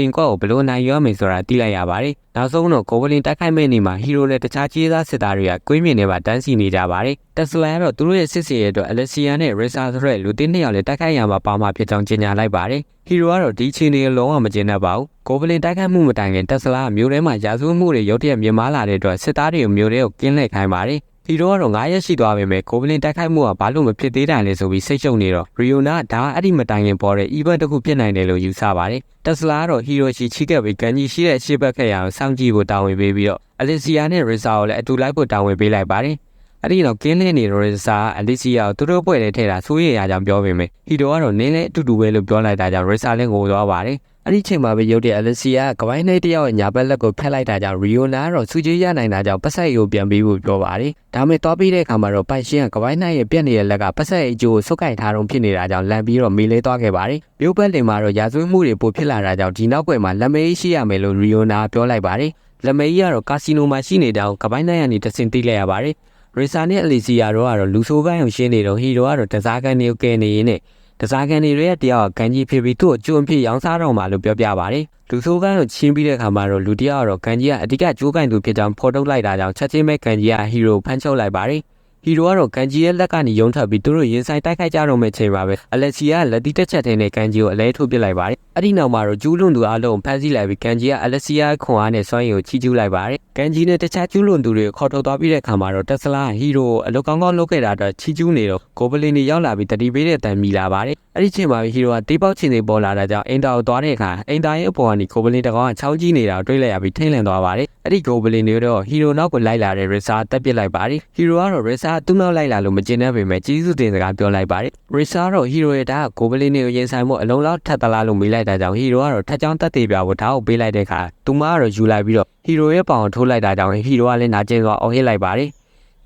င်ကော့ကိုဘလို့နိုင်ရမယ်ဆိုတာသိလိုက်ရပါတယ်။နောက်ဆုံးတော့ကိုဘလင်တိုက်ခိုက်မဲ့နေမှာဟီရိုနဲ့တခြားကြီးသားစစ်သားတွေကကွေးမြင်နေပါတန်းစီနေကြပါတယ်။တက်စလာကတော့သူတို့ရဲ့စစ်စီရဲ့အတွက်အလက်ဆီယာနဲ့ရီဆာဆိုတဲ့လူတင်းနှစ်ယောက်လည်းတိုက်ခိုက်ရမှာပါမှာဖြစ်ကြောင်းကြေညာလိုက်ပါတယ်။ဟီရိုကတော့ဒီချင်းတွေလုံးဝမကျေနပ်ပါဘူး။ကိုဘလင်တိုက်ခိုက်မှုမတိုင်ခင်တက်စလာကမျိုးထဲမှာရာဇဝတ်မှုတွေရုတ်တရက်မြင်မာလာတဲ့အတွက်စစ်သားတွေကိုမျိုးထဲကိုကင်းလှည့်ခိုင်းပါတယ်။ဟီရိုကတော့9ရက်ရှိသွားပေမဲ့ကိုဗလင်တိုက်ခိုက်မှုကဘာလို့မဖြစ်သေးတိုင်လဲဆိုပြီးစိတ်ရှုပ်နေတော့ရီယိုနာဒါအဲ့ဒီမတိုင်ခင်ပေါ်တဲ့ event တစ်ခုဖြစ်နိုင်တယ်လို့ယူဆပါတယ်။တက်စလာကတော့ဟီရိုရှီချိခဲ့ပြီးကန်ကြီးရှိတဲ့ရှေ့ဘက်ခက်ရအောင်စောင့်ကြည့်ဖို့တာဝန်ပေးပြီးတော့အလီစီယာနဲ့ရီဆာကိုလည်းအတူလိုက်ဖို့တာဝန်ပေးလိုက်ပါတယ်။ အဲ့ဒီတော့ကင်းလင်းနေတော့ရီဆာအလီစီယာကိုသူတို့ပွဲထဲထည့်တာစိုးရိမ်ရကြောင်းပြောပေမဲ့ဟီရိုကတော့နင်းလဲအတူတူပဲလို့ပြောလိုက်တာကြောင့်ရီဆာလည်းငိုသွားပါတယ်။အဲ့ဒီချိန်မှာပဲရုတ်တဲ့အလက်စီယာကဝိုင်းနေတယောက်ရဲ့ညာဘက်လက်ကိုဖက်လိုက်တာကြောင့်ရီယိုနာကတော့စူကြီးရနိုင်တာကြောင့်ပတ်ဆက်ကိုပြန်ပြီးဖို့ပြောပါတယ်။ဒါမဲ့တော့ပြီးတဲ့အခါမှာတော့ပိုင်ရှင်းကကဝိုင်းနိုင်ရဲ့ပြက်နေတဲ့လက်ကပတ်ဆက်အကျိုးကိုဆုတ်ကင်ထားတော့ဖြစ်နေတာကြောင့်လန်ပြီးတော့မေးလေးသွားခဲ့ပါတယ်။မြို့ပတ်လင်မှာတော့ရာဇဝတ်မှုတွေပိုဖြစ်လာတာကြောင့်ဒီနောက်ွယ်မှာလက်မေးရှိရမယ်လို့ရီယိုနာပြောလိုက်ပါတယ်။လက်မေးကတော့ကာစီနိုမှာရှိနေတဲ့အကဝိုင်းနိုင်ကနေတဆင်သိလိုက်ရပါတယ်။ ရီဆာနဲ့အလီစီယာတို့ကတော့လူဆိုးပိုင်းကိုရှင်းနေတော့ဟီရိုကတော့တစားကန်တွေကိုကဲနေရင်းနဲ့တစားကန်တွေရဲ့တယောက်ကကန်ကြီးဖြစ်ပြီးသူ့ကိုကျွန်းဖြစ်ရောင်းစားတော့မှလို့ပြောပြပါတယ်လူဆိုးကန်ကိုချင်းပြီးတဲ့အခါမှာတော့လူတယောက်ကတော့ကန်ကြီးကအဓိကကြိုးကန်သူဖြစ်ကြောင်းဖော်ထုတ်လိုက်တာကြောင့်ချက်ချင်းပဲကန်ကြီးကဟီရိုဖမ်းချုပ်လိုက်ပါတယ် ဟီရိုကတော့ကန်ကြီးရဲ့လက်ကနေယုံထပ်ပြီးသူတို့ရင်ဆိုင်တိုက်ခိုက်ကြတော့မယ့်ချိန်ပါပဲအလက်စီကလက်တီတက်ချက်တဲ့နဲ့ကန်ကြီးကိုအလဲထုတ်ပစ်လိုက်ပါတယ်အဲ့ဒီနောက်မှာတော့ကျူးလွန်သူအလုံးဖမ်းဆီးလိုက်ပြီးကန်ကြီးကအလက်စီယာခွန်အားနဲ့စွမ်းရည်ကိုချီးကျူးလိုက်ပါတယ်ကန်ကြီးနဲ့တခြားကျူးလွန်သူတွေကိုခေါ်ထုတ်သွားပြီးတဲ့အခါမှာတော့တက်စလာဟီရိုကိုအလုကောင်းကောင်းလုပ်ခဲ့တာတော့ချီးကျူးနေတော့ဂိုဘလင်တွေရောက်လာပြီးတတိပေးတဲ့တန်မီလာပါတယ်အဲ့ဒီချိန်မှာဟီရိုကတေးပေါက်ချင်နေပေါ်လာတာကြောင့်အင်တာကိုသွားတဲ့အခါအင်တာရဲ့အပေါ်ကနေဂိုဘလင်တကောင်ကချောင်းကြီးနေတာကိုတွေ့လိုက်ရပြီးထိတ်လန့်သွားပါတယ်အဲ့ဒီဂိုဘလင်တွေတော့ဟီရိုနောက်ကိုလိုက်လာတဲ့ရီဆာတက်ပစ်လိုက်ပါတယ်ဟီရိုကတော့ရီဆာသူ့နောက်လိုက်လာလို့မကျင်တဲ့ပေမဲ့ကြီးစုတင်စကားပြောလိုက်ပါတယ်ရီဆာတော့ဟီရိုရဲ့ဓာတ်ကဂိုဘလင်တွေကိုရင်ဆိုင်ဖို့အလုံးလောက်ထပ်သလားလို့မေးလိုက်တာကြောင့်ဟီရိုကတော့ထက်ချောင်းတက်သေးပြဖို့ဓာတ်ကိုပေးလိုက်တဲ့အခါသူမကတော့ယူလိုက်ပြီးတော့ဟီရိုရဲ့ပေါင်ကိုထိုးလိုက်တာကြောင့်ဟီရိုကလည်းနာကျင်စွာအော်ဟစ်လိုက်ပါတယ်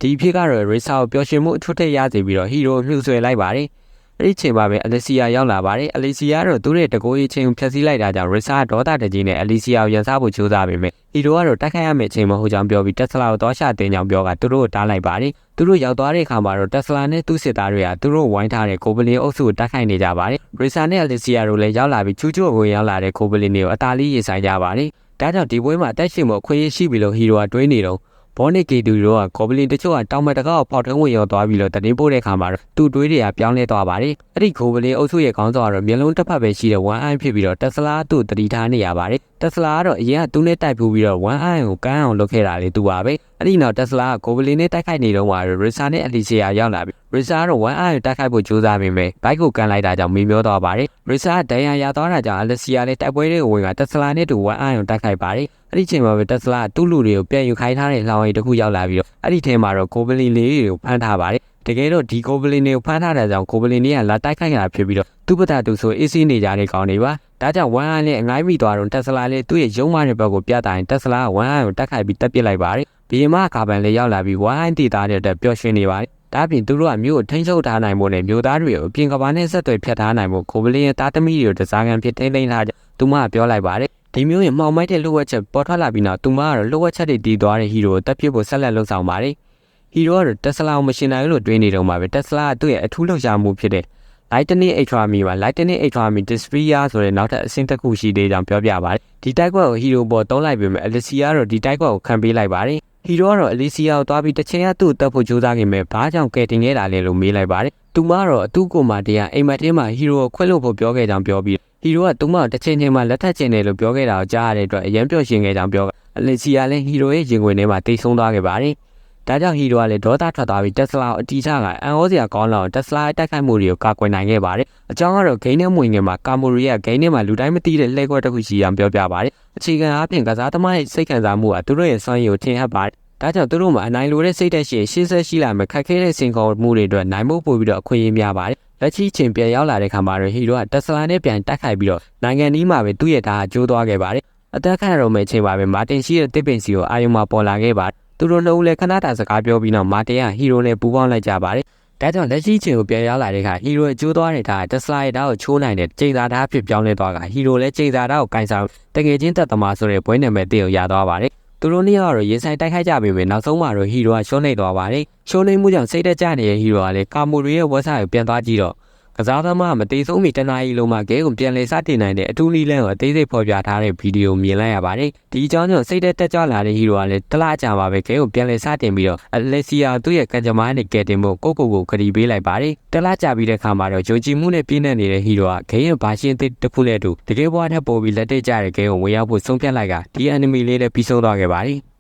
ဒီဖြစ်ကတော့ရီဆာကိုပျော်ရွှင်မှုအထွတ်ထက်ရစေပြီးတော့ဟီရိုမြှုပ်ဆွဲလိုက်ပါတယ် အဲ့ဒီချိန်မှာပဲအလီစီယာရောက်လာပါတယ်အလီစီယာကတော့သူ့ရဲ့တကိုးရေးချင်းကိုဖျက်ဆီးလိုက်တာကြောင့်ရီဆာဒေါသတကြီးနဲ့အလီစီယာကိုရန်စားဖို့ကြိုးစားပေမဲ့ဟီရိုကတော့တိုက်ခိုက်ရမယ့်အချိန်မဟုတ်ကြောင်းပြောပြီးတက်စလာကိုတောရှာတင်ကြောင်းပြောကသူတို့ကိုတားလိုက်ပါတယ်သူတို့ရောက်သွားတဲ့အခါမှာတော့တက်စလာနဲ့သူ့စစ်သားတွေကသူတို့ဝိုင်းထားတဲ့ကိုဗလင်အုပ်စုကိုတိုက်ခိုက်နေကြပါတယ်ရီဆာနဲ့အလီစီယာတို့လည်းရောက်လာပြီးချူချူဝင်ရောက်လာတဲ့ကိုဗလင်တွေကိုအသာလေးရင်ဆိုင်ကြပါတယ်ဒါကြောင့်ဒီပွဲမှာတက်ရှင်မှုအခွင့်အရေးရှိပြီလို့ဟီရိုကတွေးနေတော့ ဘောနစ်ကီတူတို့ကဂေါဘလင်တချို့ကတောင်မတကောက်ဖောက်ထုံးဝင်ရောက်သွားပြီးတော့တရင်ပို့တဲ့ခါမှာတော့သူ့တွေးတွေကပြောင်းလဲသွားပါတယ်။အဲ့ဒီဂေါဘလင်အုပ်စုရဲ့ခေါင်းဆောင်ကတော့မျက်လုံးတစ်ဖက်ပဲရှိတဲ့1 eye ဖြစ်ပြီးတော့တက်စလာသူ့တတိထားနေရပါတယ်။ တက်စလာကတော့အရင်ကသူ့နဲ့တိုက်ပူပြီးတော့1 eye ကိုကန်းအောင်လုပ်ခဲ့တာလေသူပါပဲ။အဲ့ဒီနောက်တက်စလာကဂေါဘလင်နဲ့တိုက်ခိုက်နေတော့မှာရီဆာနဲ့အလီဆီယာရောက်လာပြီးရီဆာကတော့1 eye ကိုတိုက်ခိုက်ဖို့ကြိုးစားပေမဲ့ဘိုက်ကိုကန်လိုက်တာကြောင့်မေမျောသွားပါတယ်။ရီဆာကဒဏ်ရာရသွားတာကြောင့်အလီဆီယာလည်းတိုက်ပွဲတွေကိုဝင်ကတက်စလာနဲ့တူ1 eye ကိုတိုက်ခိုက်ပါတယ်။အဲ့ဒီချိန်မှာပဲတက်စလာတူးလူတွေကိုပြန်ယူခိုင်းထားတဲ့လှောင်ရည်တစ်ခုရောက်လာပြီးတော့အဲ့ဒီထဲမှာတော့ဂိုဘလင်လေးတွေကိုဖမ်းထားပါတယ်တကယ်တော့ဒီဂိုဘလင်တွေကိုဖမ်းထားတဲ့ကြောင့်ဂိုဘလင်တွေကလာတိုက်ခိုက်ရတာဖြစ်ပြီးတော့သူ့ပတာသူဆိုအေးဆေးနေကြတဲ့ကောင်တွေပါ ဒါကြောင့်ဝမ်ဟန်နဲ့အငိုင်းမိသွားတော့တက်စလာလေးသူ့ရဲ့ရုံးမတဲ့ဘက်ကိုပြတာရင်တက်စလာကဝမ်ဟန်ကိုတက်ခိုက်ပြီးတက်ပစ်လိုက်ပါတယ်ဘီယမကာဗန်လေးရောက်လာပြီးဝမ်ဟန်တည်သားတဲ့အတွက်ပျော်ရွှင်နေပါတယ်ဒါပြင်သူတို့ကမြို့ကိုထိန်းချုပ်ထားနိုင်ဖို့နဲ့မြို့သားတွေကိုအပြင်ကဘာနဲ့ဆက်သွယ်ဖျက်ထားနိုင်ဖို့ဂိုဘလင်ရဲ့တားသမီးတွေကိုတစားကန်ဖြစ်ထိန်းသိမ်းထားကြသူမကပြောလိုက်ပါတယ်ဒီမျိုးရဲ့မှောင်မိုက်တဲ့လှုပ်ဝက်ချက်ပေါ်ထွက်လာပြီးနောက်သူမကတော့လှုပ်ဝက်ချက်တွေတည်သွားတဲ့ဟီရိုကိုတက်ပြစ်ဖို့ဆက်လက်လှုပ်ဆောင်ပါတယ်ဟီရိုကတော့တက်စလာကိုမရှင်နိုင်လို့တွေးနေတော့မှာပဲတက်စလာကသူ့ရဲ့အထူးလှုပ်ရှားမှုဖြစ်တဲ့ Lightning Ultrami ပါ Lightning Ultrami Dysphere ဆိုတဲ့နောက်ထပ်အဆင့်တစ်ခုရှိသေးကြောင်းပြောပြပါတယ်ဒီတိုက်ကွက်ကိုဟီရိုပေါ်တုံးလိုက်ပေမဲ့ Alicia ကတော့ဒီတိုက်ကွက်ကိုခံပေးလိုက်ပါတယ်ဟီရိုကတော့ Alicia ကိုတွားပြီးတစ်ချိန်ကသူ့တက်ဖို့ကြိုးစားခဲ့မယ်ဘာကြောင့်ကယ်တင်ခဲ့တာလဲလို့မေးလိုက်ပါတယ်သူမကတော့အတူကိုမှတရားအိမ်မက်တင်းမှာဟီရိုကိုခွဲလို့ဖို့ပြောခဲ့ကြောင်းပြောပြီးဟီရိုကသူမတစ်ချိန်ချိန်မှာလက်ထပ်ကျင်တယ်လို့ပြောခဲ့တာကိုကြားရတဲ့အတွက်အရင်ပြောရှင်ခဲ့ကြောင်းပြောအလီစီယာလည်းဟီရိုရဲ့ရင်ခွင်ထဲမှာတိတ်ဆုံးသွားခဲ့ပါတယ်။ ဒဒါကြောင့်ဟီရိုကလည်းဒေါသထွက်သွားပြီးတက်စလာကိုအတီးချကအန်ဟောစရာကောင်းလောက်တက်စလာရဲ့တိုက်ခိုက်မှုတွေကိုကာကွယ်နိုင်ခဲ့ပါတယ်။အကြောင်းကတော့ဂိမ်းနဲ့မဝင်ခင်မှာကာမိုရီကဂိမ်းထဲမှာလူတိုင်းမသိတဲ့လှည့်ကွက်တစ်ခုရှိအောင်ပြောပြပါတယ်။အခြေခံအားဖြင့်ကစားသမားရဲ့စိတ်ခံစားမှုကသူတို့ရဲ့စွမ်းရည်ကိုထင်ဟပ်ပါတယ်။ဒါကြောင့်သူတို့မှာအနိုင်လိုတဲ့စိတ်သက်ရှိရှေ့ဆက်ရှိလာမယ်ခက်ခဲတဲ့စင်ခေါ်မှုတွေအတွက်နိုင်ဖို့ပို့ပြီးတော့အခွင့်အရေးများပါတယ်။လက်ရှိချိန်ပြန်ရောက်လာတဲ့ခါမှာတော့ဟီရိုကတက်စလာနဲ့ပြန်တိုက်ခိုက်ပြီးတော့နိုင်ငံဒီမှာပဲသူ့ရဲ့ဓာတ်ကျိုးသွားခဲ့ပါတယ်။အသက်ခံရတော့မယ့်အချိန်ပါပဲမာတင်ရှိတဲ့တစ်ပင်စီကိုအာယုံမှာပေါ်လာခဲ့ပါတယ်။ သူတို့နှစ်ဦးလည်းခဏတာစကားပြောပြီးတော့မာတင်ကဟီရိုနဲ့ပူးပေါင်းလိုက်ကြပါတယ်။ဒါကြောင့်လက်ရှိချိန်ကိုပြန်ရောက်လာတဲ့အခါဟီရိုရဲ့ကျိုးသွားတဲ့ဓာတ်တက်စလာရဲ့ဓာတ်ကိုချိုးနိုင်တဲ့ချိန်သာဓာတ်ဖြစ်ပြောင်းလဲသွားကဟီရိုလည်းချိန်သာဓာတ်ကိုကင်ဆောင်တကယ်ချင်းသက်သမားဆိုတဲ့ဘွဲနာမည်တည်ကိုရသွားပါတယ်။သူတို့နှစ်ယောက်ကတော့ရင်ဆိုင်တိုက်ခိုက်ကြပေမဲ့နောက်ဆုံးမှာတော့ဟီရိုကရှုံးနေသွားပါတယ်။ရှုံးနေမှုကြောင့်စိတ်တက်ကြနေတဲ့ဟီရိုကလည်းကာမိုရီရဲ့ဝက်ဆိုင်ကိုပြန်သွားကြည့်တော့ ကစားသမားမတေဆုံးမီတနာရီလုံးမှာကဲကိုပြန်လေစတင်နိုင်တဲ့အထူးလီလန်ကိုအသေးစိတ်ဖော်ပြထားတဲ့ဗီဒီယိုမြင်လိုက်ရပါတယ်။ဒီအကြောင်းကြောင့်စိတ်သက်တက်ကြလာတဲ့ဟီရိုကလည်းတလားကြာပါပဲကဲကိုပြန်လေစတင်ပြီးတော့အလက်စီယာသူ့ရဲ့ကံကြမ္မာနဲ့ကဲတင်ဖို့ကိုကိုကိုခရီးပေးလိုက်ပါတယ်။တလားကြာပြီးတဲ့ခါမှာတော့ဂျိုဂျီမှုနဲ့ပြင်းနေတဲ့ဟီရိုကဂိမ်းရဲ့ဘာရှင်းသစ်တစ်ခုနဲ့အတူတကယ်ဘွားထက်ပိုပြီးလက်တက်ကြတဲ့ဂိမ်းကိုဝင်ရောက်ဖို့ဆုံးဖြတ်လိုက်ကဒီအန်နီမီလေးနဲ့ပြီးဆုံးသွားခဲ့ပါတယ်။